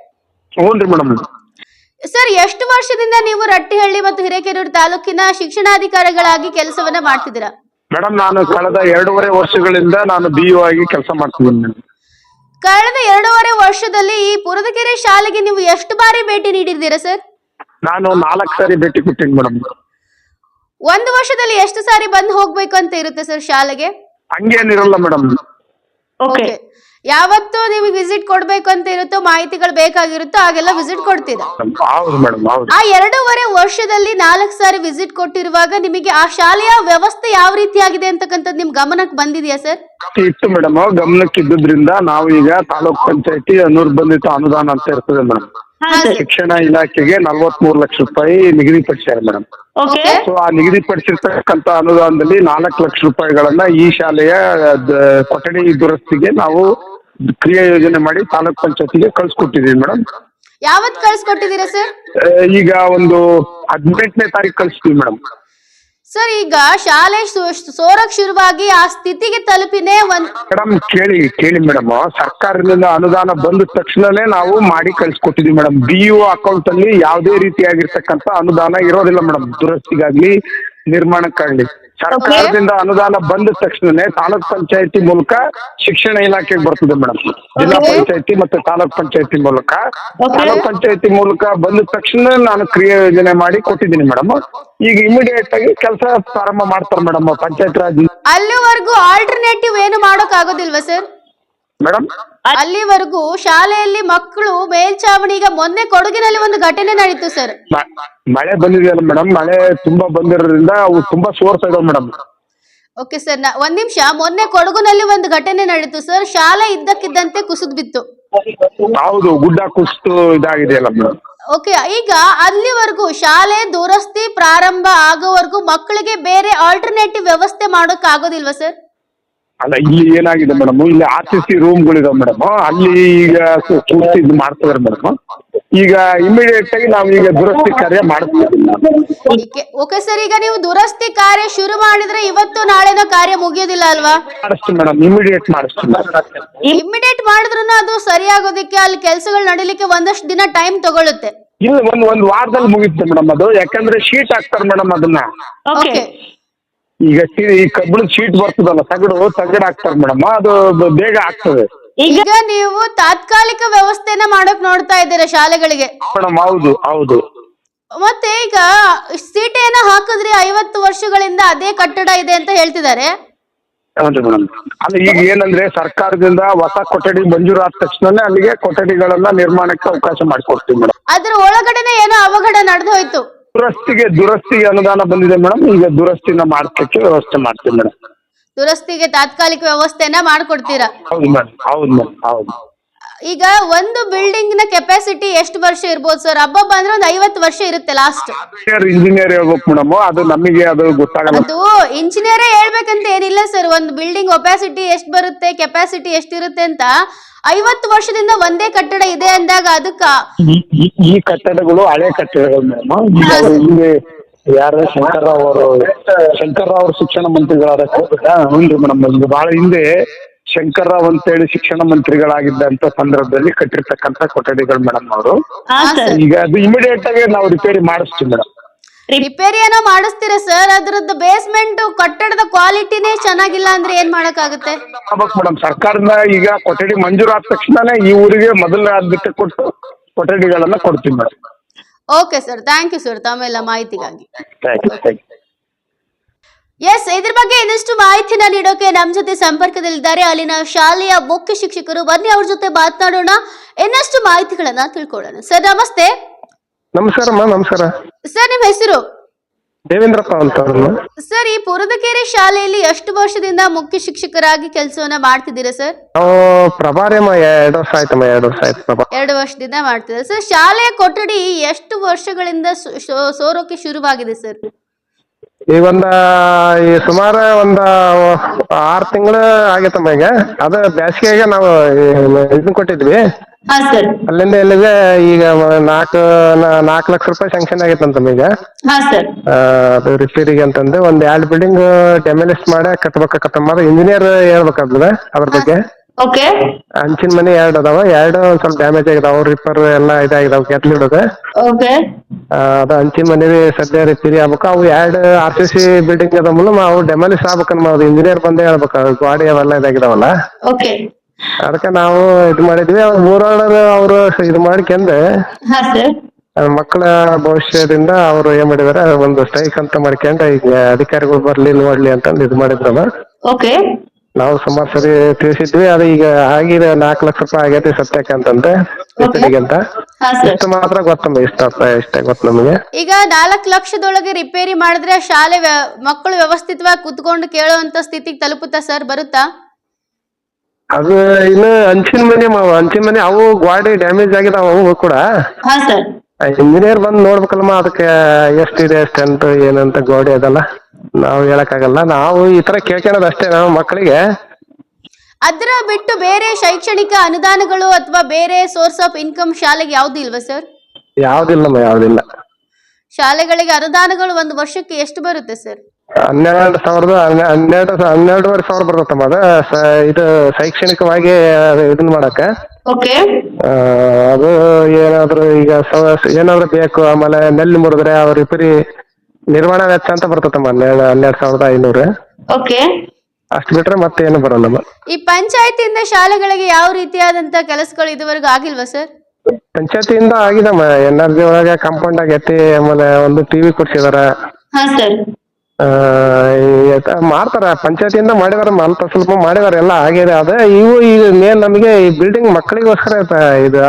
D: ಮೇಡಮ್.
A: ಸರ್ ಎಷ್ಟು ವರ್ಷದಿಂದ ನೀವು ರಟ್ಟಿಹಳ್ಳಿ ಮತ್ತು ಹಿರೇಕೆರೂರು ತಾಲೂಕಿನ ಶಿಕ್ಷಣಾಧಿಕಾರಿಗಳಾಗಿ ಕೆಲಸವನ್ನ ಮಾಡ್ತಿದ್ದೀರಾ?
D: ಮೇಡಮ್ ನಾನು ಕಳೆದ ಎರಡೂವರೆ ವರ್ಷಗಳಿಂದ ನಾನು ಬಿ ಯು ಆಗಿ ಕೆಲಸ ಮಾಡ್ತಿದ್ದೀನಿ ಮೇಡಮ್.
A: ಕಳೆದ ಎರಡೂವರೆ ವರ್ಷದಲ್ಲಿ ಈ ಪುರದಕೆರೆ ಶಾಲೆಗೆ ನೀವು ಎಷ್ಟು ಬಾರಿ ಭೇಟಿ ನೀಡಿದ್ದೀರಾ ಸರ್?
D: ನಾನು ನಾಲ್ಕು ಸಾರಿ ಭೇಟಿ ಕೊಟ್ಟೀನಿ ಮೇಡಮ್.
A: ಒಂದು ವರ್ಷದಲ್ಲಿ ಎಷ್ಟು ಸಾರಿ ಬಂದು ಹೋಗ್ಬೇಕು ಅಂತ ಇರುತ್ತೆ ಸರ್ ಶಾಲೆಗೆ?
D: ಹಂಗೇನಿರಲ್ಲ ಮೇಡಮ್
E: ಓಕೆ.
A: ಯಾವತ್ತು ನಿಮಗೆ ವಿಸಿಟ್ ಕೊಡ್ಬೇಕು ಅಂತ ಇರುತ್ತೋ ಮಾಹಿತಿಗಳು ಬೇಕಾಗಿರುತ್ತೋ ಹಾಗೆಲ್ಲ ವಿಸಿಟ್ ಕೊಡ್ತೀರಾ?
D: ಹೌದು ಮೇಡಮ್ ಹೌದು
A: ಆ ಎರಡೂವರೆ ವರ್ಷದಲ್ಲಿ ನಾಲ್ಕು ಸಾರಿ ವಿಸಿಟ್ ಕೊಟ್ಟಿರುವಾಗ ನಿಮಗೆ ಆ ಶಾಲೆಯ ವ್ಯವಸ್ಥೆ ಯಾವ ರೀತಿಯಾಗಿದೆ ಅಂತಕ್ಕಂಥದ್ದು ನಿಮ್ ಗಮನಕ್ಕೆ ಬಂದಿದೆಯಾ ಸರ್
D: ಇತ್ತು ಮೇಡಮ್ ಗಮನಕ್ಕೆ ಇದ್ದುದ್ರಿಂದ ನಾವು ಈಗ ತಾಲೂಕ್ ಪಂಚಾಯತಿ ಅನುರ್ಬಂಧಿತ ಅನುದಾನ ಅಂತ ಇರ್ತದೆ ಮೇಡಮ್ ಶಿಕ್ಷಣ ಇಲಾಖೆಗೆ ನಲವತ್ಮೂರು ಲಕ್ಷ ರೂಪಾಯಿ ನಿಗದಿಪಡಿಸ್ಯಾರ ಮೇಡಮ್
E: ಓಕೆ.
D: ಸೊ ಆ ನಿಗದಿಪಡಿಸಿರ್ತಕ್ಕಂತ ಅನುದಾನದಲ್ಲಿ ನಾಲ್ಕು ಲಕ್ಷ ರೂಪಾಯಿಗಳನ್ನ ಈ ಶಾಲೆಯ ದ- ಕೊಠಡಿ ದುರಸ್ತಿಗೆ ನಾವು ಕ್ರಿಯಾ ಯೋಜನೆ ಮಾಡಿ ತಾಲೂಕ್ ಪಂಚಾಯತಿಗೆ ಕಳ್ಸಿಕೊಟ್ಟಿದೀವಿ ಮೇಡಮ್
A: ಯಾವತ್ ಕಳ್ಸಿಕೊಟ್ಟಿದ್ದೀರಾ ಸರ್?
D: ಈಗ ಒಂದು ಹದಿನೆಂಟನೇ ತಾರೀಕು ಕಳಿಸ್ತೀವಿ ಮೇಡಮ್
A: ಸರ್, ಈಗ ಶಾಲೆ ಸೋರಕ್ ಶುರುವಾಗಿ ಆ ಸ್ಥಿತಿಗೆ ತಲುಪಿನೇ ಒಂದ್
D: ಮೇಡಮ್, ಕೇಳಿ ಕೇಳಿ ಮೇಡಮ್. ಸರ್ಕಾರದಿಂದ ಅನುದಾನ ಬಂದ ತಕ್ಷಣನೇ ನಾವು ಮಾಡಿ ಕಳ್ಸಿಕೊಟ್ಟಿದ್ವಿ ಮೇಡಮ್. ಬಿ ಯು ಅಕೌಂಟ್ ಅಲ್ಲಿ ಯಾವುದೇ ರೀತಿಯಾಗಿರ್ತಕ್ಕಂಥ ಅನುದಾನ ಇರೋದಿಲ್ಲ ಮೇಡಮ್. ದುರಸ್ತಿಗಾಗ್ಲಿ, ನಿರ್ಮಾಣಕ್ಕಾಗ್ಲಿ. ಸರ್ಕಾರದಿಂದ ಅನುದಾನ ಬಂದ ತಕ್ಷಣನೇ ತಾಲೂಕ್ ಪಂಚಾಯತಿ ಮೂಲಕ ಶಿಕ್ಷಣ ಇಲಾಖೆಗೆ ಬರ್ತದೆ ಮೇಡಮ್. ಜಿಲ್ಲಾ. ಪಂಚಾಯತಿ ಮತ್ತೆ ತಾಲೂಕ್ ಪಂಚಾಯತಿ ಮೂಲಕ. ತಾಲೂಕ್ ಪಂಚಾಯತಿ ಮೂಲಕ ಬಂದ ತಕ್ಷಣ ನಾನು ಕ್ರಿಯಾ ಯೋಜನೆ ಮಾಡಿ ಕೊಟ್ಟಿದ್ದೀನಿ ಮೇಡಮ್. ಈಗ ಇಮಿಡಿಯೇಟ್ ಆಗಿ ಕೆಲಸ ಪ್ರಾರಂಭ ಮಾಡ್ತಾರೆ ಮೇಡಮ್ ಪಂಚಾಯತ್ ರಾಜ್.
A: ಅಲ್ಲಿವರೆಗೂ ಆಲ್ಟರ್ನೇಟಿವ್ ಏನು ಮಾಡೋಕ್ ಆಗೋದಿಲ್ವಾ ಸರ್?
D: ಮೇಡಮ್
A: ಅಲ್ಲಿವರೆಗೂ ಶಾಲೆಯಲ್ಲಿ ಮಕ್ಕಳು ಮೇಲ್ಚಾವಣಿ ಈಗ ಮೊನ್ನೆ ಕೊಡಗಿನಲ್ಲಿ ಒಂದು ಘಟನೆ ನಡೀತು ಸರ್.
D: ಮ- ಮಳೆ ಬಂದಿದೆಯಲ್ಲ ಮೇಡಮ್? ಮಳೆ ತುಂಬಾ ಬಂದಿರೋದ್ರಿಂದ ಅವು ತುಂಬಾ ಸೋರ್ಸ್ ಇದಾವೆ ಮೇಡಮ್.
A: ಓಕೆ ಸರ್ ನಾ ಒಂದ್ ನಿಮಿಷ. ಮೊನ್ನೆ ಕೊಡಗುನಲ್ಲಿ ಒಂದು ಘಟನೆ ನಡೀತು ಸರ್. ಶಾಲೆ ಇದ್ದಕ್ಕಿದ್ದಂತೆ ಕುಸಿದ್ ಬಿತ್ತು.
D: ಹೌದು ಗುಡ್ಡ ಕುಸಿತು ಇದಾಗಿದೆಯಲ್ಲ ಮೇಡಮ್.
A: ಓಕೆ ಈಗ ಅಲ್ಲಿವರೆಗೂ ಶಾಲೆ ದುರಸ್ತಿ ಪ್ರಾರಂಭ ಆಗೋವರೆಗೂ ಮಕ್ಕಳಿಗೆ ಬೇರೆ ಆಲ್ಟರ್ನೇಟಿವ್ ವ್ಯವಸ್ಥೆ ಮಾಡೋಕ್ ಆಗೋದಿಲ್ವಾ ಸರ್?
D: ಅಲ್ಲ ಇಲ್ಲಿ ಏನಾಗಿದೆ ಮೇಡಮ್ ಇಲ್ಲಿ ಆರ್ ಸಿ ಸಿ ರೂಮ್ಗಳಿದಾವೆ ಮೇಡಮ್ ಅಲ್ಲಿ ಈಗ ಕೂರಿಸಿ ಇದು ಮಾಡ್ತಿದಾರೆ ಮೇಡಮ್ ಈಗ ಇಮಿಡಿಯೇಟ್ ಆಗಿ ನಾವು ಈಗ ದುರಸ್ತಿ ಕಾರ್ಯ ಮಾಡ್ತೀವಿ
A: ಓಕೆ ಸರ್ ಈಗ ನೀವು ದುರಸ್ತಿ ಕಾರ್ಯ ಶುರು ಮಾಡಿದ್ರೆ ಇವತ್ತು ನಾಳೆನ ಕಾರ್ಯ ಮುಗಿಯೋದಿಲ್ಲ ಅಲ್ವಾ?
D: ಮಾಡಿಸ್ತೀವಿ ಮೇಡಮ್ ಇಮಿಡಿಯೇಟ್ ಮಾಡಿಸ್ತೀವಿ
A: ಇಮಿಡಿಯೇಟ್ ಮಾಡಿದ್ರು ಅದು ಸರಿಯಾಗೋದಕ್ಕೆ ಅಲ್ಲಿ ಕೆಲಸಗಳು ನಡೀಲಿಕ್ಕೆ ಒಂದಷ್ಟು ದಿನ ಟೈಮ್ ತಗೊಳುತ್ತೆ.
D: ಇಲ್ಲ ಒಂದ್ ಒಂದ್ ವಾರದಲ್ಲಿ ಮುಗಿಯುತ್ತೆ ಮೇಡಮ್ ಅದು. ಯಾಕಂದ್ರೆ ಶೀಟ್ ಹಾಕ್ತಾರೆ ಮೇಡಮ್ ಅದನ್ನ.
E: ಓಕೆ.
D: ಈಗ ಈ ಕಬ್ಬಿಣದ ಶೀಟ್ ಬರ್ತದಲ್ಲ ತಗಡು ತಗಡು ಹಾಕ್ತಾರೆ ಮೇಡಮ್. ಅದು ಬ- ಬೇಗ ಆಗ್ತದೆ.
E: ಈಗ
A: ನೀವು ತಾತ್ಕಾಲಿಕ ವ್ಯವಸ್ಥೆನ ಮಾಡಕ್ ನೋಡ್ತಾ ಇದ್ದೀರಾ ಶಾಲೆಗಳಿಗೆ?
D: ಮೇಡಮ್ ಹೌದು ಹೌದು.
A: ಮತ್ತೆ ಈಗ ಸೀಟೆಯನ್ನ ಹಾಕಿದ್ರೆ ಐವತ್ತು ವರ್ಷಗಳಿಂದ ಅದೇ ಕಟ್ಟಡ ಇದೆ ಅಂತ ಹೇಳ್ತಿದ್ದಾರೆ.
D: ಹೌದು ಮೇಡಮ್. ಅಲ್ಲ ಈಗ ಏನಂದ್ರೆ ಸರ್ಕಾರದಿಂದ ಹೊಸ ಕೊಠಡಿ ಮಂಜೂರಾದ ತಕ್ಷಣನೇ ಅಲ್ಲಿಗೆ ಕೊಠಡಿಗಳನ್ನ ನಿರ್ಮಾಣಕ್ಕೆ ಅವಕಾಶ ಮಾಡಿಕೊಡ್ತೀವಿ ಮೇಡಮ್.
A: ಅದ್ರ ಒಳಗಡೆನೆ ಏನೋ ಅವಘಡ ನಡೆದು ಹೋಯ್ತು
D: ದುರಸ್ತಿಗೆ ದುರಸ್ತಿಗೆ ಅನುದಾನ ಬಂದಿದೆ ಮೇಡಮ್. ಈಗ ದುರಸ್ತಿನ ಮಾಡಿಸಕ್ಕೆ ವ್ಯವಸ್ಥೆ ಮಾಡ್ತೀವಿ ಮೇಡಮ್.
A: ದುರಸ್ತಿಗೆ ತಾತ್ಕಾಲಿಕ ವ್ಯವಸ್ಥೆನ ಮಾಡ್ಕೊಡ್ತೀರಾ?
D: ಹೌದು ಮೇಡಮ್. ಹೌದು ಮೇಡಮ್. ಹೌದು.
A: ಈಗ ಒಂದು ಬಿಲ್ಡಿಂಗ್ನ ಕೆಪಾಸಿಟಿ ಎಷ್ಟು ವರ್ಷ ಇರ್ಬೋದು ಸರ್ ಹಬ್ಬ ಬಂದ್ರೆ ಒಂದ್ ಐವತ್ತು ವರ್ಷ ಇರುತ್ತೆ ಲಾಸ್ಟ್
D: ಇಂಜಿನಿಯರ್ ಹೇಳ್ಬೇಕು ಮೇಡಮ್? ಅದು ನಮಗೆ ಅದು ಗೊತ್ತಾಗಲ್ಲ.
A: ಅದು ಇಂಜಿನಿಯರ್ ಹೇಳ್ಬೇಕಂತ ಏನಿಲ್ಲ ಸರ್ ಒಂದು ಬಿಲ್ಡಿಂಗ್ ಒಪಾಸಿಟಿ ಎಷ್ಟು ಬರುತ್ತೆ ಕೆಪಾಸಿಟಿ ಎಷ್ಟಿರುತ್ತೆ ಅಂತ ಐವತ್ತು ವರ್ಷದಿಂದ ಒಂದೇ ಕಟ್ಟಡ ಇದೆ ಅಂದಾಗ ಅದಕ್ಕ
D: ಈ- ಕಟ್ಟಡಗಳು ಹಳೆ ಕಟ್ಟಡಗಳು ಮೇಡಮ್. ಈಗ ಅವ್ರು ಹಿಂದೆ ಯಾರ ಶಂಕರ್ರಾವ್ ಅವರು ಶಂಕರ್ರಾವ್ ಅವರು ಶಿಕ್ಷಣ ಮಂತ್ರಿಗಳಾದ ರೀ ಮೇಡಮ್ ಈಗ ಬಹಳ ಹಿಂದೆ ಶಂಕರ್ರಾವ್ ಅಂತೇಳಿ ಶಿಕ್ಷಣ ಮಂತ್ರಿಗಳಾಗಿದ್ದಂತ ಸಂದರ್ಭದಲ್ಲಿ ಕಟ್ಟಿರ್ತಕ್ಕಂತ ಕೊಠಡಿಗಳು ಮೇಡಮ್ ಅವರು.
E: ಹಾ ಸರ್.
D: ಈಗ ಅದು ಇಮಿಡಿಯೇಟ್ ಆಗಿ ನಾವು ರಿಪೇರಿ ಮಾಡಿಸ್ತೀವಿ ಮೇಡಮ್.
A: ರಿಪೇರಿ ಏನೋ ಮಾಡಿಸ್ತೀರ ಸರ್? ಅದ್ರದ್ದು ಬೇಸ್ಮೆಂಟ್ ಕಟ್ಟಡದ ಕ್ವಾಲಿಟಿನೇ ಚೆನ್ನಾಗಿಲ್ಲ ಅಂದ್ರೆ ಏನ್ ಮಾಡಕ್ಕಾಗುತ್ತೆ?
D: Madam madam. ಸರ್ಕಾರದಿಂದ ಈಗ ಕೊಠಡಿ ಮಂಜೂರಾದ ತಕ್ಷಣನೇ ಈ ಊರಿಗೆ ಮೊದಲ ಆದ್ಯತೆ ಕೊಟ್ಟು ಕೊಠಡಿಗಳನ್ನ ಕೊಡ್ತೀವಿ madam.
A: Okay sir thank you sir ತಮ್ಮೆಲ್ಲ ಮಾಹಿತಿಗಾಗಿ.
D: Thank you thank you
A: yes ಇದ್ರ ಬಗ್ಗೆ ಇನ್ನಷ್ಟು ಮಾಹಿತಿನ ನೀಡೋಕೆ ನಮ್ ಜೊತೆ ಸಂಪರ್ಕದಲ್ಲಿದ್ದಾರೆ. ಅಲ್ಲಿನ ಶಾಲೆಯ ಮುಖ್ಯ ಶಿಕ್ಷಕರು ಬನ್ನಿ ಅವ್ರ ಜೊತೆ ಮಾತನಾಡೋಣ. ಇನ್ನಷ್ಟು ಮಾಹಿತಿಗಳನ್ನ ತಿಳ್ಕೊಳ್ಳೋಣ. ಸರ್ ನಮಸ್ತೆ.
F: ನಮಸ್ಕಾರ ನಮಸ್ಕಾರ.
A: ಸರ್ ನಿಮ್ಮ ಹೆಸರು?
F: ದೇವೇಂದ್ರಪ್ಪ ಅಂತ
A: ಸರ್ ಈ ಪುರದಕೆರೆ ಶಾಲೆಯಲ್ಲಿ ಎಷ್ಟು ವರ್ಷದಿಂದ ಮುಖ್ಯ ಶಿಕ್ಷಕರಾಗಿ ಕೆಲಸವನ್ನ ಮಾಡ್ತಿದ್ದೀರಾ ಸರ್?
F: ಪ್ರಭಾರಿ ಎರಡು ವರ್ಷ ಆಯ್ತಮ್ಮ ಎರಡು ವರ್ಷ ಆಯ್ತು
A: ಎರಡು ವರ್ಷದಿಂದ ಮಾಡ್ತಿದ್ದಾರೆ. ಸರ್ ಶಾಲೆಯ ಕೊಠಡಿ ಎಷ್ಟು ವರ್ಷಗಳಿಂದ ಸೋರೋಕೆ ಶುರುವಾಗಿದೆ ಸರ್?
F: ಈಗ ಒಂದ ಈ ಸುಮಾರು ಒಂದ ಆರ್ ತಿಂಗಳ ಆಗೈತಮ್ಮ ಈಗ. ಅದ ಬ್ಯಾಸಿಗೆಗೆ ನಾವು ಇದನ್ನ ಕೊಟ್ಟಿದ್ವಿ.
A: ಹಾ ಸರ್.
F: ಅಲ್ಲಿಂದ ಎಲ್ಲಿದೆ ಈಗ ನಾಲ್ಕು ನಾಲ್ಕು ಲಕ್ಷ ರೂಪಾಯಿ ಸ್ಯಾಂಕ್ಷನ್ ಆಗೈತಂತಮ್ಮ ಈಗ.
A: ಹಾ ಸರ್.
F: ಆ, ಅದು ರಿಪೇರಿಗೆ ಅಂತಂದು ಒಂದ್ ಎರಡ್ ಬಿಲ್ಡಿಂಗ್ ಡೆಮಲಿಸ್ಟ್ ಮಾಡಿ ಕಟ್ಬೇಕತ್ತಮ್ಮ ಅದು ಇಂಜಿನಿಯರ್ ಹೇಳ್ಬೇಕಾಗ್ತದ ಅದ್ರ ಬಗ್ಗೆ.
A: ಓಕೆ
F: ಹಂಚಿನ ಮನೆ ಎರಡು ಅದಾವ. ಎರಡು ಒಂದ್ ಸ್ವಲ್ಪ ಡ್ಯಾಮೇಜ್ ಆಗಿದಾವ. ರಿಪೇರ್ ಎಲ್ಲ ಇದಾಗಿದಾವ ಕೆತ್ತಲಿ ಹಿಡಿದು.
A: ಓಕೆ
F: ಅದ ಹಂಚಿನ ಮನೆ ಸದ್ಯ ರಿಪೇರಿ ಆಗ್ಬೇಕು. ಅವು ಎರಡು ಆರ್ ಸಿ ಸಿ ಬಿಲ್ಡಿಂಗ್ ಅದಾವಲ್ಲ ಅವು ಡೆಮಾಲಿಷ್ ಆಗ್ಬೇಕನ್ನ ಅದು ಇಂಜಿನಿಯರ್ ಬಂದೇ ಹೇಳ್ಬೇಕು. ಗ್ವಾಡಿ ಗಾಡಿ ಅವೆಲ್ಲ ಇದಾಗಿದಾವಲ್ಲ.
A: ಓಕೆ
F: ಅದಕ್ಕೆ ನಾವು ಇದು ಮಾಡಿದ್ವಿ. ಅವ್ರು ಊರೊಳಗ ಅವರು ಇದು ಮಾಡ್ಕೊಂಡು
A: ಹಾ ಸರ್
F: ಆ, ಮಕ್ಕಳ ಭವಿಷ್ಯದಿಂದ ಅವರು ಏನ್ ಮಾಡಿದಾರೆ ಒಂದು ಸ್ಟ್ರೈಕ್ ಅಂತ ಮಾಡ್ಕೊಂಡು ಈಗ ಅಧಿಕಾರಿಗಳು ಬರ್ಲಿ ನೋಡ್ಲಿ ಅಂತಂದು ಇದು ಮಾಡಿದ್ರಲ್ಲ
A: ಓಕೆ
F: ನಾವು ಸುಮಾರು ಸರಿ ತಿಳಿಸಿದ್ವಿ ಅದು ಈಗ ಆಗಿದೆ ನಾಲ್ಕು ಲಕ್ಷ ರೂಪಾಯಿ ಆಗೈತಿ ಸತ್ಯಕ್ಕೆ ಅಂತಂದ್ರೆ ಅಂತ
A: ಹಾ ಸರ್.
F: ಇಷ್ಟು ಮಾತ್ರ ಗೊತ್ತಮ್ಮ ಇಷ್ಟ ಇಷ್ಟೇ ಗೊತ್ತು ನಮಗೆ.
A: ಈಗ ನಾಲ್ಕು ಲಕ್ಷದೊಳಗೆ ರಿಪೇರಿ ಮಾಡಿದ್ರೆ ಶಾಲೆ ವ್ಯ- ಮಕ್ಕಳು ವ್ಯವಸ್ಥಿತವಾಗಿ ಕುತ್ಕೊಂಡು ಕೇಳುವಂತ ಸ್ಥಿತಿಗೆ ತಲುಪುತ್ತಾ ಸರ್ ಬರುತ್ತಾ?
F: ಅದು ಇನ್ನು ಹಂಚಿನ ಮನೆ ಮಾವ ಹಂಚಿನ ಮನೆ ಅವು ಗ್ವಾಡಿ ಡ್ಯಾಮೇಜ್ ಆಗಿದಾವ ಅವು ಕೂಡ.
A: ಹಾ ಸರ್.
F: ಇಂಜಿನಿಯರ್ ಬಂದು ನೋಡ್ಬೇಕಲ್ಲಮ್ಮ ಅದಕ್ಕೆ ಎಷ್ಟಿದೆ ಸ್ಟ್ರೆಂತ್ ಏನಂತ ಗೋಡೆ ಅದಲ್ಲ. ನಾವು ಹೇಳಕ್ಕಾಗಲ್ಲ. ನಾವು ಈ ತರ ಕೇಳ್ಕೊಳ್ಳೋದು ಅಷ್ಟೇ ನಾವು ಮಕ್ಕಳಿಗೆ.
A: ಅದರ ಬಿಟ್ಟು ಬೇರೆ ಶೈಕ್ಷಣಿಕ ಅನುದಾನಗಳು ಅಥವಾ ಬೇರೆ ಸೋರ್ಸ್ ಆಫ್ ಇನ್ಕಮ್ ಶಾಲೆಗೆ ಯಾವ್ದು ಇಲ್ವಾ ಸರ್
F: ಯಾವ್ದಿಲ್ಲಮ್ಮ ಯಾವ್ದಿಲ್ಲ.
A: ಶಾಲೆಗಳಿಗೆ ಅನುದಾನಗಳು ಒಂದು ವರ್ಷಕ್ಕೆ ಎಷ್ಟು ಬರುತ್ತೆ ಸರ್
F: ಹನ್ನೆರಡು ಸಾವಿರದ ಹನ್ನೆ- ಹನ್ನೆರಡು ಸಾ- ಹನ್ನೆರಡುವರೆ ಸಾವಿರ ಬರ್ತಮ್ಮ ಅದ. ಸ- ಇದು ಶೈಕ್ಷಣಿಕವಾಗಿ ಅದು ಇದನ್ನ ಮಾಡಕ್ಕೆ.
A: ಓಕೆ
F: ಆ, ಅದು ಏನಾದ್ರು ಈಗ ಸ- ಏನಾದ್ರು ಬೇಕು ಆಮೇಲೆ ನೆಲ್ಲಿ ಮುರಿದ್ರೆ ಅವ್ರ ರಿಪೇರಿ ನಿರ್ವಹಣಾ ವೆಚ್ಚ ಅಂತ ಬರ್ತತಮ್ಮ ಹನ್ನೆರಡು ಹನ್ನೆರಡು ಸಾವಿರದ ಐನೂರು.
A: ಓಕೆ.
F: ಅಷ್ಟು ಬಿಟ್ರೆ ಮತ್ತೆ ಏನು ಬರಲ್ಲಮ್ಮ
A: ಈ ಪಂಚಾಯತಿಯಿಂದ ಶಾಲೆಗಳಿಗೆ ಯಾವ ರೀತಿಯಾದಂತ ಕೆಲಸಗಳು ಇದುವರೆಗೂ ಆಗಿಲ್ವಾ ಸರ್?
F: ಪಂಚಾಯತಿಯಿಂದ ಆಗಿದಮ್ಮ ಎನ್ ಆರ್ ಜಿ ಒಳಗೆ ಕಾಂಪೌಂಡ್ ಆಗೈತಿ ಆಮೇಲೆ ಒಂದು ಟಿವಿ ಕೊಡ್ಸಿದಾರ.
A: ಹಾ ಸರ್.
F: ಆ, ಈ ತ- ಮಾಡ್ತಾರ ಪಂಚಾಯತಿಯಿಂದ ಮಾಡಿದಾರ ಅಲ್ಪ ಸ್ವಲ್ಪ ಮಾಡಿದಾರ ಎಲ್ಲ ಆಗಿದೆ. ಅದ ಇವು ಈಗ ಮೇನ್ ನಮಗೆ ಈ ಬಿಲ್ಡಿಂಗ್ ಮಕ್ಕಳಿಗೋಸ್ಕರ ಇದು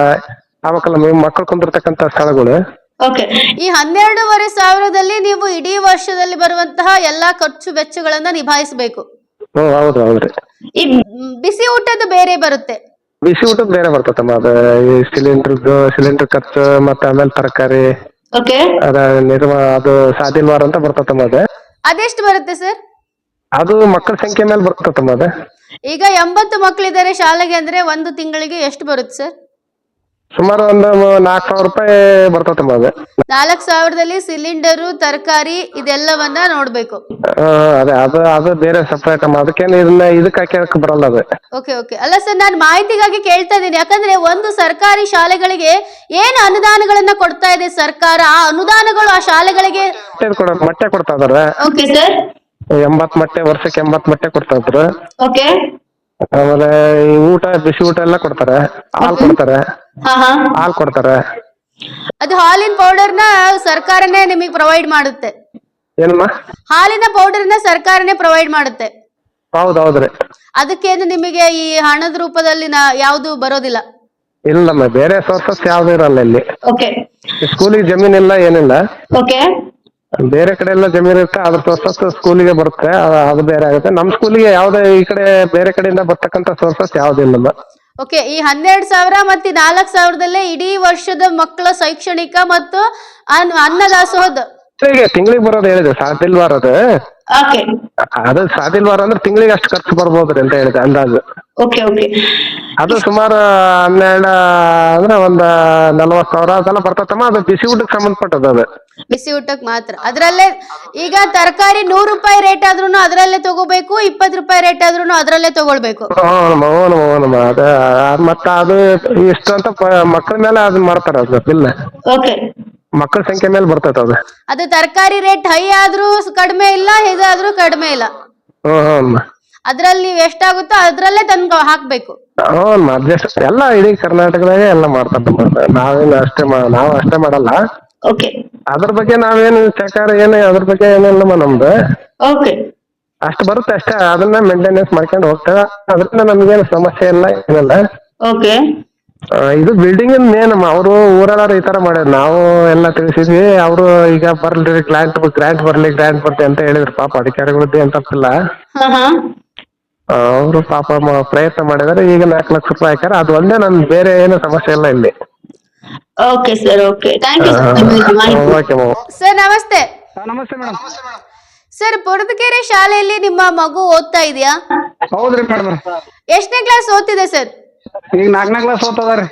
F: ಆಗ್ಬೇಕಲ್ಲ ಮ- ಮಕ್ಕಳು ಕುಂದಿರ್ತಕ್ಕಂಥ ಸ್ಥಳಗಳು.
A: ಓಕೆ ಈ ಹನ್ನೆರಡೂವರೆ ಸಾವಿರದಲ್ಲಿ ನೀವು ಇಡೀ ವರ್ಷದಲ್ಲಿ ಬರುವಂತಹ ಎಲ್ಲಾ ಖರ್ಚು ವೆಚ್ಚಗಳನ್ನ ನಿಭಾಯಿಸಬೇಕು.
F: ಹೌದು ಹೌದ್ರಿ
A: ಈ ಬಿಸಿ ಊಟದ ಬೇರೆ ಬರುತ್ತೆ.
F: ಬಿಸಿ ಊಟ ಬೇರೆ ಬರ್ತತಮ್ಮ ಅದ ಈ ಸಿಲಿಂಡರ್ದು ಸಿಲಿಂಡರ್ ಖರ್ಚು ಮತ್ತೆ ಆಮೇಲೆ ತರಕಾರಿ.
A: ಓಕೆ
F: ಅದ ನಿರ್ಮ ಅದು ಸಾದಿಲ್ವಾರ ಅಂತ ಬರ್ತತಮ್ಮ ಅದು.
A: ಅದೆಷ್ಟು ಬರುತ್ತೆ ಸರ್
F: ಅದು ಮಕ್ಕಳ ಸಂಖ್ಯೆ ಮೇಲೆ ಬರ್ತತಮ್ಮ ಅದ.
A: ಈಗ ಎಂಬತ್ತು ಮಕ್ಕಳಿದ್ದಾರೆ ಶಾಲೆಗೆ ಅಂದ್ರೆ ಒಂದು ತಿಂಗಳಿಗೆ ಎಷ್ಟು ಬರುತ್ತೆ ಸರ್
F: ಸುಮಾರು ಒಂದು ನಾಲ್ಕು ಸಾವಿರ ರೂಪಾಯಿ ಬರ್ತತಮ್ಮ ಅದು
A: ನಾಲ್ಕ್ ಸಾವಿರದಲ್ಲಿ ಸಿಲಿಂಡರು ತರಕಾರಿ ಇದೆಲ್ಲವನ್ನ ನೋಡ್ಬೇಕು.
F: ಆ, ಅದೇ ಅದು ಅದು ಬೇರೆ ಸಪ್ರೇಟ್ ಅಮ್ಮ ಅದಕ್ಕೇನು ಇದನ್ನ ಇದಕ್ಕೆ ಹಾಕ್ಯಕ್ಕೆ ಬರಲ್ಲ ಅದು.
A: Okay okay. ಅಲ್ಲ ಸರ್ ನಾನು ಮಾಹಿತಿಗಾಗಿ ಕೇಳ್ತಾ ಇದ್ದೀನಿ. ಯಾಕಂದ್ರೆ ಒಂದು ಸರ್ಕಾರಿ ಶಾಲೆಗಳಿಗೆ ಏನು ಅನುದಾನಗಳನ್ನ ಕೊಡ್ತಾ ಇದೆ ಸರ್ಕಾರ? ಆ ಅನುದಾನಗಳು ಆ ಶಾಲೆಗಳಿಗೆ
F: ಮೊಟ್ಟೆ ಕೊಡ ಮೊಟ್ಟೆ ಕೊಡ್ತಾ ಇದಾರೆ.
A: Okay sir.
F: ಎಂಬತ್ ಮೊಟ್ಟೆ ವರ್ಷಕ್ಕೆ ಎಂಬತ್ ಮೊಟ್ಟೆ ಕೊಡ್ತಾ ಇದ್ರು.
A: ಓಕೆ.
F: ಆಮೇಲೆ ಈ ಊಟ ಬಿಸಿ ಊಟ ಎಲ್ಲ ಕೊಡ್ತಾರೆ. ಹಾಲ್ ಕೊಡ್ತಾರೆ.
A: ಹಾ ಹಾ.
F: ಹಾಲು ಕೊಡ್ತಾರೆ.
A: ಅದು ಹಾಲಿನ ಪೌಡರ್ನ ಸರ್ಕಾರನೇ ನಿಮಗೆ ಪ್ರೊವೈಡ್ ಮಾಡುತ್ತೆ.
F: ಏನಮ್ಮ?
A: ಹಾಲಿನ ಪೌಡರ್ನ ಸರ್ಕಾರನೇ ಪ್ರೊವೈಡ್ ಮಾಡುತ್ತೆ.
F: ಹೌದು ಹೌದ್ರಿ
A: ಅದಕ್ಕೇನು ನಿಮಗೆ ಈ ಹಣದ ರೂಪದಲ್ಲಿ ನಾ ಯಾವುದು ಬರೋದಿಲ್ಲ.
F: ಇಲ್ಲಮ್ಮ ಬೇರೆ ಸೋರ್ಸಸ್ ಯಾವ್ದು ಇರಲ್ಲ ಇಲ್ಲಿ.
A: ಓಕೆ
F: ಸ್ಕೂಲಿಗೆ ಜಮೀನಿಲ್ಲ ಏನಿಲ್ಲ.
A: ಓಕೆ
F: ಬೇರೆ ಕಡೆ ಎಲ್ಲ ಜಮೀನು ಇರುತ್ತೆ ಅದ್ರ ಸೋರ್ಸಸ್ ಸ್ಕೂಲಿಗೆ ಬರುತ್ತೆ ಅದು- ಅದು ಬೇರೆ ಆಗುತ್ತೆ. ನಮ್ಮ ಸ್ಕೂಲಿಗೆ ಯಾವುದೇ ಈ ಕಡೆ ಬೇರೆ ಕಡೆಯಿಂದ ಬರ್ತಕ್ಕಂಥ ಸೋರ್ಸಸ್ ಯಾವ್ದಿಲ್ಲ
A: ಓಕೆ ಈ ಹನ್ನೆರಡು ಸಾವಿರ ಮತ್ತೆ ನಾಲ್ಕು ಸಾವಿರದಲ್ಲೇ ಇಡೀ ವರ್ಷದ ಮಕ್ಕಳ ಶೈಕ್ಷಣಿಕ ಮತ್ತು ಅನ್- ಅನ್ನದಾಸೋಹದ
F: ತಿಂಗಳಿಗೆ ತಿಂಗಳಿಗೆ ಬರೋದು ಹೇಳಿದೆ ಇಲ್ವಾ ಅದು
A: ಓಕೆ
F: ಅದು ಸಾದಿಲ್ವಾರ ಅಂದ್ರೆ ತಿಂಗಳಿಗೆ ಅಷ್ಟು ಖರ್ಚು ಬರ್ಬೋದ್ರಿ ಅಂತ ಹೇಳಿದೆ ಅಂದಾಜು.
A: ಓಕೆ ಓಕೆ
F: ಅದು ಸುಮಾರು ಹನ್ನೆರಡು ಅಂದ್ರೆ ಒಂದ್ ನಲ್ವತ್ತು ಸಾವಿರ ಅದೆಲ್ಲ ಬರ್ತತಮ್ಮ ಅದು ಬಿಸಿ ಊಟಕ್ಕೆ ಸಂಬಂಧಪಟ್ಟದ ಅದು.
A: ಬಿಸಿ ಊಟಕ್ಕೆ ಮಾತ್ರ. ಅದರಲ್ಲೇ ಈಗ ತರಕಾರಿ ನೂರು ರೂಪಾಯಿ ರೇಟ್ ಆದ್ರೂ ಅದರಲ್ಲೇ ತಗೋಬೇಕು ಇಪ್ಪತ್ತು ರೂಪಾಯಿ ರೇಟ್ ಆದ್ರೂ ಅದರಲ್ಲೇ ತಗೊಳ್ಬೇಕು.
F: ಹ್ಞೂನಮ್ಮ ಹ್ಞೂನಮ್ಮ ಹ್ಞೂನಮ್ಮ ಅದು ಮತ್ತೆ ಅದು ಇಷ್ಟು ಅಂತ ಪ- ಮಕ್ಕಳ ಮೇಲೆ ಅದನ್ನ ಮಾಡ್ತಾರೆ ಅದು ಬಿಲ್
A: ಓಕೆ
F: ಮಕ್ಕಳ ಸಂಖ್ಯೆ ಮೇಲೆ ಬರ್ತೈತೆ ಅದು.
A: ಅದು ತರಕಾರಿ ರೇಟ್ ಹೈ ಆದ್ರೂ ಕಡಿಮೆ ಇಲ್ಲ ಇದಾದ್ರೂ ಕಡಿಮೆ ಇಲ್ಲ.
F: ಹ್ಮ್
A: ಅದ್ರಲ್ಲಿ ಎಷ್ಟ ಎಷ್ಟಾಗುತ್ತೋ ಅದ್ರಲ್ಲೇ ತಂದು ಹಾಕ್ಬೇಕು.
F: ಅಡ್ಜಸ್ಟ್ ಎಲ್ಲ ಇಡೀ ಕರ್ನಾಟಕದಾಗ ಎಲ್ಲ ಮಾಡ್ತಾರೆ ನಾವೇನು ಅಷ್ಟೇ ಮಾ ನಾವು ಅಷ್ಟೇ ಮಾಡಲ್ಲ.
A: ಓಕೆ
F: ಅದ್ರ ಬಗ್ಗೆ ನಾವೇನು ಸರ್ಕಾರ ಏನು ಅದ್ರ ಬಗ್ಗೆ ಏನಿಲ್ಲಮ್ಮ ನಮ್ದು.
A: ಓಕೆ
F: ಅಷ್ಟು ಬರುತ್ತೆ ಅಷ್ಟೇ ಅದನ್ನ ಮೇಂಟೆನೆನ್ಸ್ ಮಾಡ್ಕೊಂಡು ಹೋಗ್ತೇವೆ ಅದರಿಂದ ನಮ್ಗೇನು ಸಮಸ್ಯೆ ಇಲ್ಲ ಏನಿಲ್ಲ.
A: ಓಕೆ
F: ಆ, ಇದು ಬಿಲ್ಡಿಂಗ್ ಮೇನ್ ಅವರು ಊರೆಲ್ಲಾರು ಈ ತರ ಮಾಡ್ಯಾರ. ನಾವು ಎಲ್ಲ ತಿಳಿಸಿದ್ವಿ ಅವರು ಈಗ ಬರ್ಲಿ ಗ್ರಾಂಟ್ ಗ್ರಾಂಟ್ ಬರ್ಲಿ ಗ್ರಾಂಟ್ ಬರ್ಲಿ ಅಂತ ಹೇಳಿದ್ರು. ಪಾಪ ಅಧಿಕಾರಿಗಳದ್ದು ಏನ್ ತಪ್ಪಿಲ್ಲ
A: ಹಾ ಹಾ.
F: ಅವರು ಪಾಪ ಮ- ಪ್ರಯತ್ನ ಮಾಡಿದಾರೆ. ಈಗ ನಾಲ್ಕು ಲಕ್ಷ ರೂಪಾಯಿ ಹಾಕ್ಯಾರ. ಅದು ಒಂದೇ ನನ್ ಬೇರೆ ಏನು ಸಮಸ್ಯೆ ಇಲ್ಲ ಇಲ್ಲಿ.
A: Okay sir okay. Thank you sir
F: okay
A: sir ನಮಸ್ತೆ.
B: ನಮಸ್ತೆ ಮೇಡಮ್.
A: ಸರ್ ಪೊರದಕೆರೆ ಶಾಲೆಯಲ್ಲಿ ನಿಮ್ಮ ಮಗು ಓದ್ತಾ ಇದೆಯಾ?
C: ಹೌದ್ರಿ ಮೇಡಮ್.
A: ಎಷ್ಟನೇ ಕ್ಲಾಸ್ ಓದ್ತಿದೆ ಸರ್?
C: ಈಗ ನಾಲ್ಕನೇ ಕ್ಲಾಸ್ ಓದ್ತದಾರಿ.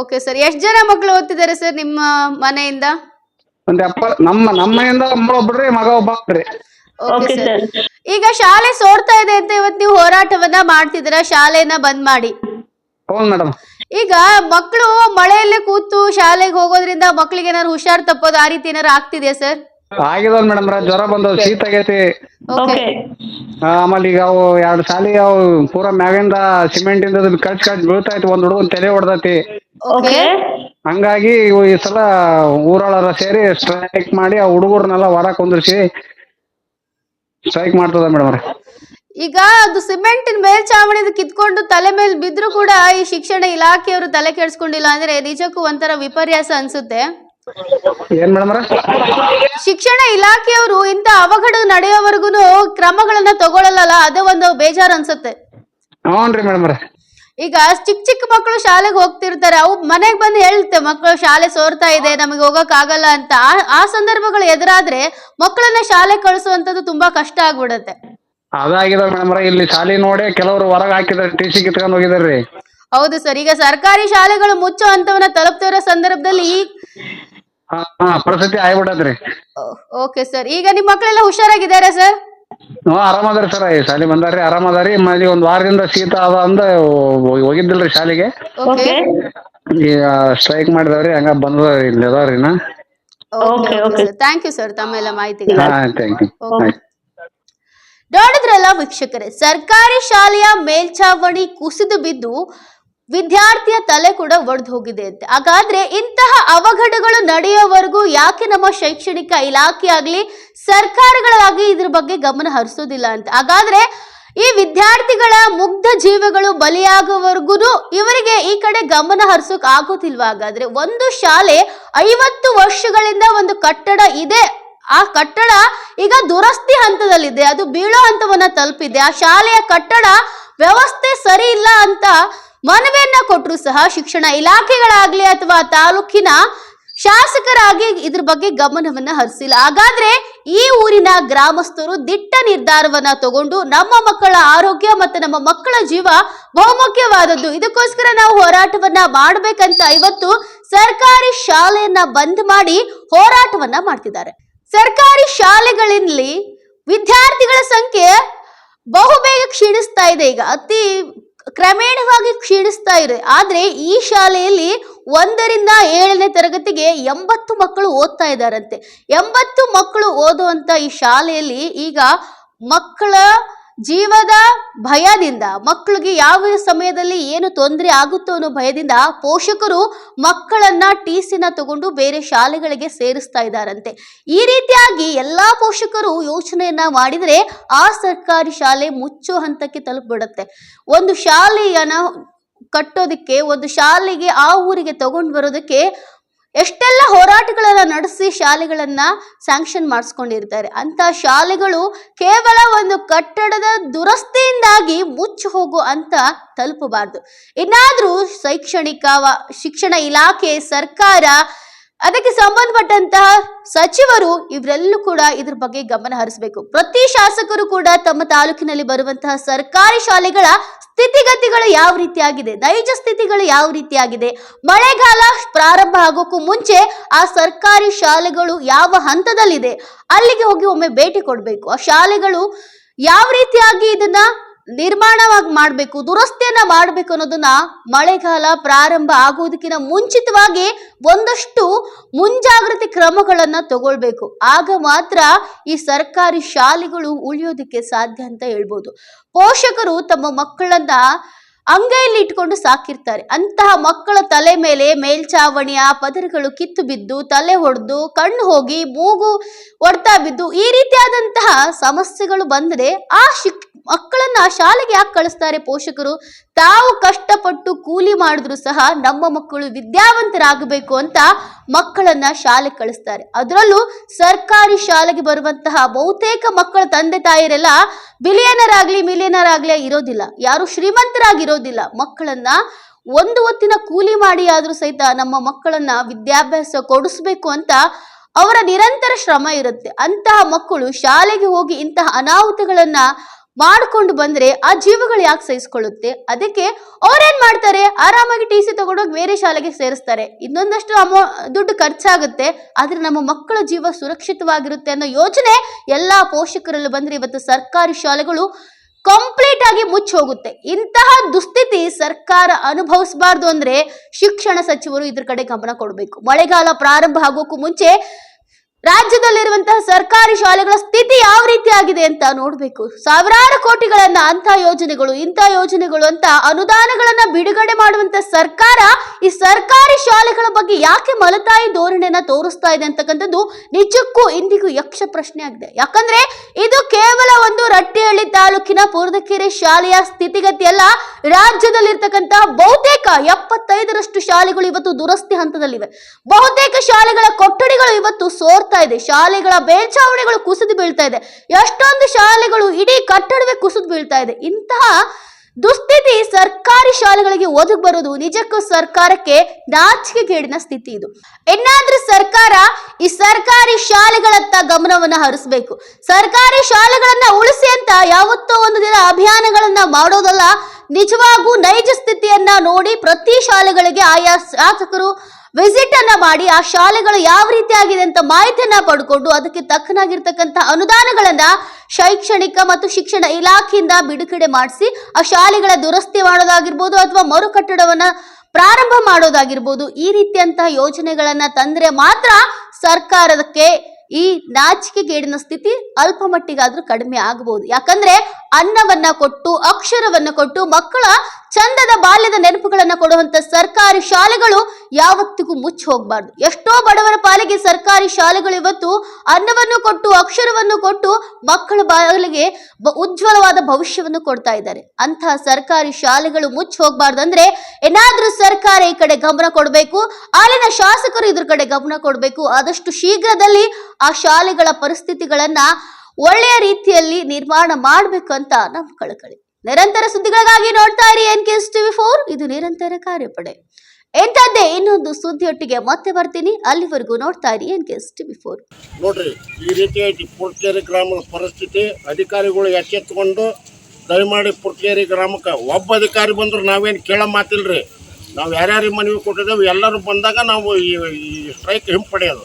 A: ಓಕೆ ಸರ್ ಎಷ್ಟು ಜನ ಮಕ್ಕಳು ಓದ್ತಿದ್ದಾರೆ ಸರ್ ನಿಮ್ಮ ಮನೆಯಿಂದ?
C: ಒಂದ್ ಎಪ್ಪ ನಮ್ಮ ನಮ್ಮೆಯಿಂದ ಒಬ್ಬಳ್ರಿ ಮಗ ಒಬ್ಬರಿ
A: ಓಕೆ ಸರ್ ಈಗ ಶಾಲೆ ಸೋರ್ತಾ ಇದೆ ಅಂತ ಇವತ್ತು ನೀವು ಹೋರಾಟವನ್ನ ಮಾಡ್ತಿದ್ದೀರಾ? ಶಾಲೆನ ಬಂದ್ ಮಾಡಿ.
C: ಹೌದು ಮೇಡಮ್
A: ಈಗ ಮಕ್ಕಳು ಮಳೆಯಲ್ಲೇ ಕೂತು ಶಾಲೆಗೆ ಹೋಗೋದ್ರಿಂದ ಮಕ್ಕಳಿಗೆ ಏನಾದ್ರು ಹುಷಾರ್ ತಪ್ಪೋದು ಆ ರೀತಿ ಏನಾದ್ರು ಆಗ್ತಿದೆಯಾ ಸರ್
C: ಆಗಿದಾವ ಮೇಡಮ್ ಜ್ವರ ಬಂದವ್ ಶೀತ ಆಗೈತಿ.
A: ಓಕೆ
C: ಆ, ಆಮೇಲೆ ಈಗ ಅವು ಎರಡು ಸಾಲಿ ಅವು ಪೂರಾ ಮ್ಯಾಗಿಂದ ಸಿಮೆಂಟ್ ಇಂದ ಕಚ್ ಕಚ್ ಬೀಳ್ತಾ ಐತಿ ಒಂದ್ ಹುಡುಗನ್ ತಲೆ ಹೊಡ್ದೈತಿ.
A: ಓಕೆ
C: ಹಂಗಾಗಿ ಇವು ಈ ಸಲ ಊರೊಳರ ಸೇರಿ ಸ್ಟ್ರೈಕ್ ಮಾಡಿ ಆ ಹುಡುಗರನ್ನೆಲ್ಲ ಹೊರ ಕುಂದ್ರಿಸಿ ಸ್ಟ್ರೈಕ್ ಮಾಡ್ತದ ಮೇಡಮ್
A: ಈಗ ಅದು ಸಿಮೆಂಟಿನ ಮೇಲ್ಚಾವಣಿದು ಕಿತ್ಕೊಂಡು ತಲೆ ಮೇಲೆ ಬಿದ್ರು ಕೂಡ ಈ ಶಿಕ್ಷಣ ಇಲಾಖೆಯವರು ತಲೆ ಕೆಡಿಸ್ಕೊಂಡಿಲ್ಲ ಅಂದ್ರೆ ನಿಜಕ್ಕೂ ಒಂಥರ ವಿಪರ್ಯಾಸ ಅನ್ಸುತ್ತೆ.
C: ಏನ್
A: ಶಿಕ್ಷಣ ಇಲಾಖೆಯವರು ಇಂತ ಅವಘಡ ನಡೆಯೋವರೆಗೂ ಕ್ರಮಗಳನ್ನ ತಗೊಳ್ಳಲ್ಲ ಅದೇ ಒಂದು ಬೇಜಾರ್ ಅನ್ಸುತ್ತೆ.
C: ಹ್ಞೂನ್ರಿ
A: ಈಗ ಚಿಕ್ಕ ಚಿಕ್ಕ ಮಕ್ಕಳು ಶಾಲೆಗೆ ಹೋಗ್ತಿರ್ತಾರೆ. ಅವು ಮನೆಗೆ ಬಂದು ಹೇಳುತ್ತೆ ಮಕ್ಕಳು ಶಾಲೆ ಸೋರ್ತಾ ಇದೆ ನಮಗೆ ಹೋಗಕ್ ಆಗಲ್ಲ ಅಂತ. ಆ- ಸಂದರ್ಭಗಳು ಎದುರಾದ್ರೆ ಮಕ್ಕಳನ್ನ ಶಾಲೆ ಕಳಿಸುವಂತದ್ದು ತುಂಬಾ ಕಷ್ಟ ಆಗ್ಬಿಡತ್ತೆ.
C: ಅದಾಗಿದೆ ಇಲ್ಲಿ ಶಾಲೆ ನೋಡಿ ಕೆಲವರು ಹೊರಗೆ ಹಾಕಿದಾರೆ ಟಿ ಸಿ ಕಿತ್ಕೊಂಡು ಹೋಗಿದಾರ್ರಿ
A: ಹೌದು ಸರ್. ಈಗ ಸರ್ಕಾರಿ ಶಾಲೆಗಳು ಮುಚ್ಚೋ ಅಂತವನ್ನ ತಲುಪ್ತಿರೋ ಸಂದರ್ಭದಲ್ಲಿ ಈ
C: ಹಾ ಹಾ ಪರಿಸ್ಥಿತಿ ಆಗ್ಬಿಟ್ಟದ್ರಿ.
A: Okay sir. ಈಗ ನಿಮ್ಮ ಮಕ್ಕಳೆಲ್ಲ ಹುಷಾರಾಗಿದ್ದಾರೆ ಸರ್?
C: ಹ್ಞೂ ಆರಾಮದಾರಿ ಸರ್. ಈ ಶಾಲೆ ಬಂದಾರ್ರಿ ಆರಾಮದಾರಿ. ಮನೆ ಒಂದ್ ವಾರದಿಂದ ಶೀತ ಅದ ಅಂದ ಹೋ- ಹೋಗಿದ್ದಿಲ್ರಿ ಶಾಲೆಗೆ.
A: ಓಕೆ.
C: ಈಗ ಸ್ಟ್ರೈಕ್ ಮಾಡಿದವ್ರಿ ಹಂಗ ಬಂದ ಇಲ್ಲಿ ಅದಾವ್ರಿ ನಾ
A: okay okay thank you sir. ತಮ್ಮೆಲ್ಲ ಮಾಹಿತಿಗೆ
C: ಹಾ ಥ್ಯಾಂಕ್ ಯು ಆಯ್ತು
A: ನೋಡಿದ್ರಲ್ಲ ವೀಕ್ಷಕರೇ ಸರ್ಕಾರಿ ಶಾಲೆಯ ಮೇಲ್ಛಾವಣಿ ಕುಸಿದು ಬಿದ್ದು ವಿದ್ಯಾರ್ಥಿಯ ತಲೆ ಕೂಡ ಒಡೆದು ಹೋಗಿದೆ ಅಂತೆ. ಹಾಗಾದ್ರೆ ಇಂತಹ ಅವಘಡಗಳು ನಡೆಯುವವರೆಗೂ ಯಾಕೆ ನಮ್ಮ ಶೈಕ್ಷಣಿಕ ಇಲಾಖೆ ಆಗ್ಲಿ ಸರ್ಕಾರಗಳಾಗಿ ಇದ್ರ ಬಗ್ಗೆ ಗಮನ ಹರಿಸೋದಿಲ್ಲ ಅಂತ. ಹಾಗಾದ್ರೆ ಈ ವಿದ್ಯಾರ್ಥಿಗಳ ಮುಗ್ಧ ಜೀವಗಳು ಬಲಿಯಾಗುವವರೆಗೂ ಇವರಿಗೆ ಈ ಕಡೆ ಗಮನ ಹರಿಸೋಕ್ ಆಗೋದಿಲ್ವಾ? ಹಾಗಾದ್ರೆ ಒಂದು ಶಾಲೆ ಐವತ್ತು ವರ್ಷಗಳಿಂದ ಒಂದು ಕಟ್ಟಡ ಇದೆ. ಆ ಕಟ್ಟಡ ಈಗ ದುರಸ್ತಿ ಹಂತದಲ್ಲಿದೆ. ಅದು ಬೀಳೋ ಹಂತವನ್ನ ತಲುಪಿದೆ. ಆ ಶಾಲೆಯ ಕಟ್ಟಡ ವ್ಯವಸ್ಥೆ ಸರಿ ಇಲ್ಲ ಅಂತ ಮನವಿಯನ್ನ ಕೊಟ್ಟರು ಸಹ ಶಿಕ್ಷಣ ಇಲಾಖೆಗಳಾಗ್ಲಿ ಅಥವಾ ತಾಲೂಕಿನ ಶಾಸಕರಾಗಿ ಇದ್ರ ಬಗ್ಗೆ ಗಮನವನ್ನ ಹರಿಸಿಲ್ಲ. ಹಾಗಾದ್ರೆ ಈ ಊರಿನ ಗ್ರಾಮಸ್ಥರು ದಿಟ್ಟ ನಿರ್ಧಾರವನ್ನ ತಗೊಂಡು ನಮ್ಮ ಮಕ್ಕಳ ಆರೋಗ್ಯ ಮತ್ತು ನಮ್ಮ ಮಕ್ಕಳ ಜೀವ ಬಹುಮುಖ್ಯವಾದದ್ದು. ಇದಕ್ಕೋಸ್ಕರ ನಾವು ಹೋರಾಟವನ್ನ ಮಾಡಬೇಕಂತ ಇವತ್ತು ಸರ್ಕಾರಿ ಶಾಲೆಯನ್ನ ಬಂದ್ ಮಾಡಿ ಹೋರಾಟವನ್ನ ಮಾಡ್ತಿದ್ದಾರೆ. ಸರ್ಕಾರಿ ಶಾಲೆಗಳಲ್ಲಿ ವಿದ್ಯಾರ್ಥಿಗಳ ಸಂಖ್ಯೆ ಬಹುಬೇಗ ಕ್ಷೀಣಿಸ್ತಾ ಇದೆ ಈಗ. ಅತಿ ಕ್ರಮೇಣವಾಗಿ ಕ್ಷೀಣಿಸ್ತಾ ಇದೆ ಆದ್ರೆ ಈ ಶಾಲೆಯಲ್ಲಿ ಒಂದರಿಂದ ಏಳನೇ ತರಗತಿಗೆ ಎಂಬತ್ತು ಮಕ್ಕಳು ಓದ್ತಾ ಇದ್ದಾರಂತೆ. ಎಂಬತ್ತು ಮಕ್ಕಳು ಓದುವಂತ ಈ ಶಾಲೆಯಲ್ಲಿ ಈಗ ಮಕ್ಕಳ ಜೀವದ ಭಯದಿಂದ ಮಕ್ಕಳಿಗೆ ಯಾವ ಸಮಯದಲ್ಲಿ ಏನು ತೊಂದರೆ ಆಗುತ್ತೋ ಅನ್ನೋ ಭಯದಿಂದ ಪೋಷಕರು ಮಕ್ಕಳನ್ನ ಟೀಸಿನ ತಗೊಂಡು ಬೇರೆ ಶಾಲೆಗಳಿಗೆ ಸೇರಿಸ್ತಾ ಇದ್ದಾರಂತೆ. ಈ ರೀತಿಯಾಗಿ ಎಲ್ಲಾ ಪೋಷಕರು ಯೋಚನೆಯನ್ನ ಮಾಡಿದರೆ ಆ ಸರ್ಕಾರಿ ಶಾಲೆ ಮುಚ್ಚೋ ಹಂತಕ್ಕೆ ತಲುಪಿಬಿಡುತ್ತೆ. ಒಂದು ಶಾಲೆಯನ್ನ ಕಟ್ಟೋದಕ್ಕೆ, ಒಂದು ಶಾಲೆಗೆ ಆ ಊರಿಗೆ ತಗೊಂಡು ಬರೋದಕ್ಕೆ ಎಷ್ಟೆಲ್ಲ ಹೋರಾಟಗಳನ್ನ ನಡೆಸಿ ಶಾಲೆಗಳನ್ನ ಸ್ಯಾಂಕ್ಷನ್ ಮಾಡಿಸ್ಕೊಂಡಿರ್ತಾರೆ. ಅಂತ ಶಾಲೆಗಳು ಕೇವಲ ಒಂದು ಕಟ್ಟಡದ ದುರಸ್ತಿಯಿಂದಾಗಿ ಮುಚ್ಚಿ ಹೋಗು ಅಂತ ತಲುಪಬಾರ್ದು. ಇನ್ನಾದ್ರೂ ಶೈಕ್ಷಣಿಕ ಶಿಕ್ಷಣ ಇಲಾಖೆ, ಸರ್ಕಾರ ಅದಕ್ಕೆ ಸಂಬಂಧಪಟ್ಟಂತಹ ಸಚಿವರು ಇವರೆಲ್ಲೂ ಕೂಡ ಇದ್ರ ಬಗ್ಗೆ ಗಮನ ಹರಿಸಬೇಕು. ಪ್ರತಿ ಶಾಸಕರು ಕೂಡ ತಮ್ಮ ತಾಲೂಕಿನಲ್ಲಿ ಬರುವಂತಹ ಸರ್ಕಾರಿ ಶಾಲೆಗಳ ಸ್ಥಿತಿಗತಿಗಳು ಯಾವ ರೀತಿಯಾಗಿದೆ, ನೈಜ ಸ್ಥಿತಿಗಳು ಯಾವ ರೀತಿಯಾಗಿದೆ, ಮಳೆಗಾಲ ಪ್ರಾರಂಭ ಆಗೋಕ್ಕೂ ಮುಂಚೆ ಆ ಸರ್ಕಾರಿ ಶಾಲೆಗಳು ಯಾವ ಹಂತದಲ್ಲಿದೆ, ಅಲ್ಲಿಗೆ ಹೋಗಿ ಒಮ್ಮೆ ಭೇಟಿ ಕೊಡಬೇಕು. ಆ ಶಾಲೆಗಳು ಯಾವ ರೀತಿಯಾಗಿ ಇದನ್ನ ನಿರ್ಮಾಣವಾಗಿ ಮಾಡಬೇಕು, ದುರಸ್ತಿಯನ್ನ ಮಾಡಬೇಕು ಅನ್ನೋದನ್ನ ಮಳೆಗಾಲ ಪ್ರಾರಂಭ ಆಗೋದಕ್ಕಿಂತ ಮುಂಚಿತವಾಗಿ ಒಂದಷ್ಟು ಮುಂಜಾಗ್ರತೆ ಕ್ರಮಗಳನ್ನ ತಗೊಳ್ಬೇಕು. ಆಗ ಮಾತ್ರ ಈ ಸರ್ಕಾರಿ ಶಾಲೆಗಳು ಉಳಿಯೋದಕ್ಕೆ ಸಾಧ್ಯ ಅಂತ ಹೇಳ್ಬೋದು. ಪೋಷಕರು ತಮ್ಮ ಮಕ್ಕಳನ್ನ ಅಂಗೈಲಿ ಇಟ್ಕೊಂಡು ಸಾಕಿರ್ತಾರೆ. ಅಂತಹ ಮಕ್ಕಳ ತಲೆ ಮೇಲೆ ಮೇಲ್ಚಾವಣಿಯ ಪದರಗಳು ಕಿತ್ತು ಬಿದ್ದು, ತಲೆ ಹೊಡೆದು ಕಣ್ಣು ಹೋಗಿ, ಮೂಗು ಹೊಡ್ತಾ ಬಿದ್ದು ಈ ರೀತಿಯಾದಂತಹ ಸಮಸ್ಯೆಗಳು ಬಂದರೆ ಆ ಶಿಕ್ ಮಕ್ಕಳನ್ನ ಶಾಲೆಗೆ ಯಾಕೆ ಕಳಿಸ್ತಾರೆ ಪೋಷಕರು? ತಾವು ಕಷ್ಟಪಟ್ಟು ಕೂಲಿ ಮಾಡಿದ್ರು ಸಹ ನಮ್ಮ ಮಕ್ಕಳು ವಿದ್ಯಾವಂತರಾಗಬೇಕು ಅಂತ ಮಕ್ಕಳನ್ನ ಶಾಲೆ ಕಳಿಸ್ತಾರೆ. ಅದರಲ್ಲೂ ಸರ್ಕಾರಿ ಶಾಲೆಗೆ ಬರುವಂತಹ ಬಹುತೇಕ ಮಕ್ಕಳ ತಂದೆ ತಾಯಿರೆಲ್ಲ ಬಿಲಿಯನರ್ ಆಗ್ಲಿ ಮಿಲಿಯನರ್ ಆಗ್ಲಿ ಇರೋದಿಲ್ಲ. ಯಾರು ಶ್ರೀಮಂತರಾಗಿರೋದಿಲ್ಲ. ಮಕ್ಕಳನ್ನ ಒಂದು ಹೊತ್ತಿನ ಕೂಲಿ ಮಾಡಿ ಆದ್ರೂ ಸಹಿತ ನಮ್ಮ ಮಕ್ಕಳನ್ನ ವಿದ್ಯಾಭ್ಯಾಸ ಕೊಡಿಸ್ಬೇಕು ಅಂತ ಅವರ ನಿರಂತರ ಶ್ರಮ ಇರುತ್ತೆ. ಅಂತಹ ಮಕ್ಕಳು ಶಾಲೆಗೆ ಹೋಗಿ ಇಂತಹ ಅನಾಹುತಗಳನ್ನ ಮಾಡ್ಕೊಂಡು ಬಂದ್ರೆ ಆ ಜೀವಗಳು ಯಾಕೆ ಸಹಿಸ್ಕೊಳ್ಳುತ್ತೆ? ಅದಕ್ಕೆ ಅವ್ರೇನ್ ಮಾಡ್ತಾರೆ? ಆರಾಮಾಗಿ ಟಿ ಸಿ ತಗೊಂಡೋಗಿ ಬೇರೆ ಶಾಲೆಗೆ ಸೇರಿಸ್ತಾರೆ. ಇನ್ನೊಂದಷ್ಟು ಅಮೌ, ದುಡ್ಡು ಖರ್ಚಾಗುತ್ತೆ. ಆದ್ರೆ ನಮ್ಮ ಮಕ್ಕಳ ಜೀವ ಸುರಕ್ಷಿತವಾಗಿರುತ್ತೆ ಅನ್ನೋ ಯೋಚನೆ ಎಲ್ಲಾ ಪೋಷಕರಲ್ಲಿ ಬಂದ್ರೆ ಇವತ್ತು ಸರ್ಕಾರಿ ಶಾಲೆಗಳು ಕಂಪ್ಲೀಟ್ ಆಗಿ ಮುಚ್ಚಿ ಹೋಗುತ್ತೆ. ಇಂತಹ ದುಸ್ಥಿತಿ ಸರ್ಕಾರ ಅನುಭವಿಸಬಾರ್ದು ಅಂದ್ರೆ ಶಿಕ್ಷಣ ಸಚಿವರು ಇದ್ರ ಕಡೆ ಗಮನ ಕೊಡಬೇಕು. ಮಳೆಗಾಲ ಪ್ರಾರಂಭ ಆಗೋಕ್ಕೂ ಮುಂಚೆ ರಾಜ್ಯದಲ್ಲಿರುವಂತಹ ಸರ್ಕಾರಿ ಶಾಲೆಗಳ ಸ್ಥಿತಿ ಯಾವ ರೀತಿ ಆಗಿದೆ ಅಂತ ನೋಡ್ಬೇಕು. ಸಾವಿರಾರು ಕೋಟಿಗಳನ್ನ ಅಂತ ಯೋಜನೆಗಳು, ಇಂಥ ಯೋಜನೆಗಳು ಅಂತ ಅನುದಾನಗಳನ್ನ ಬಿಡುಗಡೆ ಮಾಡುವಂತ ಸರ್ಕಾರ ಈ ಸರ್ಕಾರಿ ಶಾಲೆಗಳ ಬಗ್ಗೆ ಯಾಕೆ ಮಲತಾಯಿ ಧೋರಣೆಯನ್ನ ತೋರಿಸ್ತಾ ಇದೆ ಅಂತಕ್ಕಂಥದ್ದು ನಿಜಕ್ಕೂ ಇಂದಿಗೂ ಯಕ್ಷ ಪ್ರಶ್ನೆ ಆಗಿದೆ ಯಾಕಂದ್ರೆ ಇದು ಕೇವಲ ಒಂದು ರಟ್ಟಿಹಳ್ಳಿ ತಾಲೂಕಿನ ಪೂರ್ದಕೆರೆ ಶಾಲೆಯ ಸ್ಥಿತಿಗತಿ ಅಲ್ಲ ಬಹುತೇಕ ಎಪ್ಪತ್ತೈದರಷ್ಟು ಶಾಲೆಗಳು ಇವತ್ತು ದುರಸ್ತಿ ಹಂತದಲ್ಲಿವೆ. ಬಹುತೇಕ ಶಾಲೆಗಳ ಕೊಠಡಿಗಳು ಇವತ್ತು ಸೋರ್ತಾ ಇದೆ. ಶಾಲೆಗಳ ಮೇಲ್ಛಾವಣಿಗಳು ಕುಸಿದು ಬೀಳ್ತಾ ಇದೆ. ಎಷ್ಟೊಂದು ಶಾಲೆಗಳು ಇಡೀ ಕಟ್ಟಡವೇ ಕುಸಿದು ಬೀಳ್ತಾ ಇದೆ. ಇಂತಹ ದುಸ್ಥಿತಿ ಸರ್ಕಾರಿ ಶಾಲೆಗಳಿಗೆ ಒದಗಿ ಬರೋದು ನಿಜಕ್ಕೂ ಸರ್ಕಾರಕ್ಕೆ ನಾಚಿಕೆ ನಾಚಿಕೆಗೇಡಿನ ಸ್ಥಿತಿ ಇದು. ಇನ್ನಾದ್ರೂ ಸರ್ಕಾರ ಈ ಸರ್ಕಾರಿ ಶಾಲೆಗಳತ್ತ ಗಮನವನ್ನ ಹರಿಸಬೇಕು. ಸರ್ಕಾರಿ ಶಾಲೆಗಳನ್ನ ಉಳಿಸಿ ಅಂತ ಯಾವತ್ತೋ ಒಂದು ದಿನ ಅಭಿಯಾನಗಳನ್ನ ಮಾಡೋದಲ್ಲ, ನಿಜವಾಗೂ ನೈಜ ಸ್ಥಿತಿಯನ್ನ ನೋಡಿ ಪ್ರತಿ ಶಾಲೆಗಳಿಗೆ ಆಯಾ ಶಾಸಕರು ವಿಸಿಟ್ ಅನ್ನ ಮಾಡಿ ಆ ಶಾಲೆಗಳು ಯಾವ ರೀತಿ ಆಗಿದೆ ಅಂತ ಮಾಹಿತಿಯನ್ನ ಪಡ್ಕೊಂಡು ಅದಕ್ಕೆ ತಕ್ಕನಾಗಿರ್ತಕ್ಕಂಥ ಅನುದಾನಗಳನ್ನ ಶೈಕ್ಷಣಿಕ ಮತ್ತು ಶಿಕ್ಷಣ ಇಲಾಖೆಯಿಂದ ಬಿಡುಗಡೆ ಮಾಡಿಸಿ ಆ ಶಾಲೆಗಳ ದುರಸ್ತಿ ಮಾಡೋದಾಗಿರ್ಬೋದು ಅಥವಾ ಮರು ಕಟ್ಟಡವನ್ನ ಪ್ರಾರಂಭ ಮಾಡೋದಾಗಿರ್ಬೋದು ಈ ರೀತಿಯಂತಹ ಯೋಜನೆಗಳನ್ನ ತಂದ್ರೆ ಮಾತ್ರ ಸರ್ಕಾರಕ್ಕೆ ಈ ನಾಚಿಕೆಗೇಡಿನ ಸ್ಥಿತಿ ಅಲ್ಪ ಮಟ್ಟಿಗಾದ್ರೂ ಕಡಿಮೆ ಆಗಬಹುದು ಯಾಕಂದ್ರೆ ಅನ್ನವನ್ನ ಕೊಟ್ಟು, ಅಕ್ಷರವನ್ನ ಕೊಟ್ಟು ಮಕ್ಕಳ ಚಂದದ ಬಾಲ್ಯದ ನೆನಪುಗಳನ್ನ ಕೊಡುವಂತ ಸರ್ಕಾರಿ ಶಾಲೆಗಳು ಯಾವತ್ತಿಗೂ ಮುಚ್ಚಿ ಹೋಗ್ಬಾರ್ದು. ಎಷ್ಟೋ ಬಡವರ ಪಾಲಿಗೆ ಸರ್ಕಾರಿ ಶಾಲೆಗಳು ಇವತ್ತು ಅನ್ನವನ್ನು ಕೊಟ್ಟು, ಅಕ್ಷರವನ್ನು ಕೊಟ್ಟು ಮಕ್ಕಳ ಬಾಲಿಗೆ ಉಜ್ವಲವಾದ ಭವಿಷ್ಯವನ್ನು ಕೊಡ್ತಾ ಇದ್ದಾರೆ. ಅಂತಹ ಸರ್ಕಾರಿ ಶಾಲೆಗಳು ಮುಚ್ಚಿ ಹೋಗ್ಬಾರ್ದು ಅಂದ್ರೆ ಏನಾದ್ರೂ ಸರ್ಕಾರ ಈ ಕಡೆ ಗಮನ ಕೊಡಬೇಕು, ಅಲ್ಲಿನ ಶಾಸಕರು ಇದ್ರ ಕಡೆ ಗಮನ ಕೊಡಬೇಕು. ಆದಷ್ಟು ಶೀಘ್ರದಲ್ಲಿ ಆ ಶಾಲೆಗಳ ಪರಿಸ್ಥಿತಿಗಳನ್ನ ಒಳ್ಳೆಯ ರೀತಿಯಲ್ಲಿ ನಿರ್ಮಾಣ ಮಾಡಬೇಕು ಅಂತ ನಮ್ಮ ಕಳಕಳಿ. ನಿರಂತರ ಸುದ್ದಿಗಳಿಗಾಗಿ ನೋಡ್ತಾ ಇರಿ N K S TV four. ಇದು ನಿರಂತರ ಕಾರ್ಯಪಡೆ. ಎಂತದ್ದೇ ಇನ್ನೊಂದು ಸುದ್ದಿಯೊಟ್ಟಿಗೆ ಮತ್ತೆ ಬರ್ತೀನಿ. ಅಲ್ಲಿವರೆಗೂ ನೋಡ್ತಾ ಇರಿ N K S TV four.
G: ನೋಡ್ರಿ, ಈ ರೀತಿಯಾಗಿ ಪುರ್ಚೇರಿ ಗ್ರಾಮದ ಪರಿಸ್ಥಿತಿ, ಅಧಿಕಾರಿಗಳು ಎಚ್ಚೆತ್ತುಕೊಂಡು ದಯಮಾಡಿ ಪುರ್ಚೇರಿ ಗ್ರಾಮಕ್ಕೆ ಒಬ್ಬ ಅಧಿಕಾರಿ ಬಂದ್ರು ನಾವೇನು ಕೇಳೋ ಮಾತಿಲ್ರಿ. ನಾವು ಯಾರ್ಯಾರಿಗೆ ಮನವಿ ಕೊಟ್ಟಿದ್ದೇವೆ, ಎಲ್ಲರೂ ಬಂದಾಗ ನಾವು ಈ ಈ ಸ್ಟ್ರೈಕ್ ಹಿಂಪಡೆಯೋದು.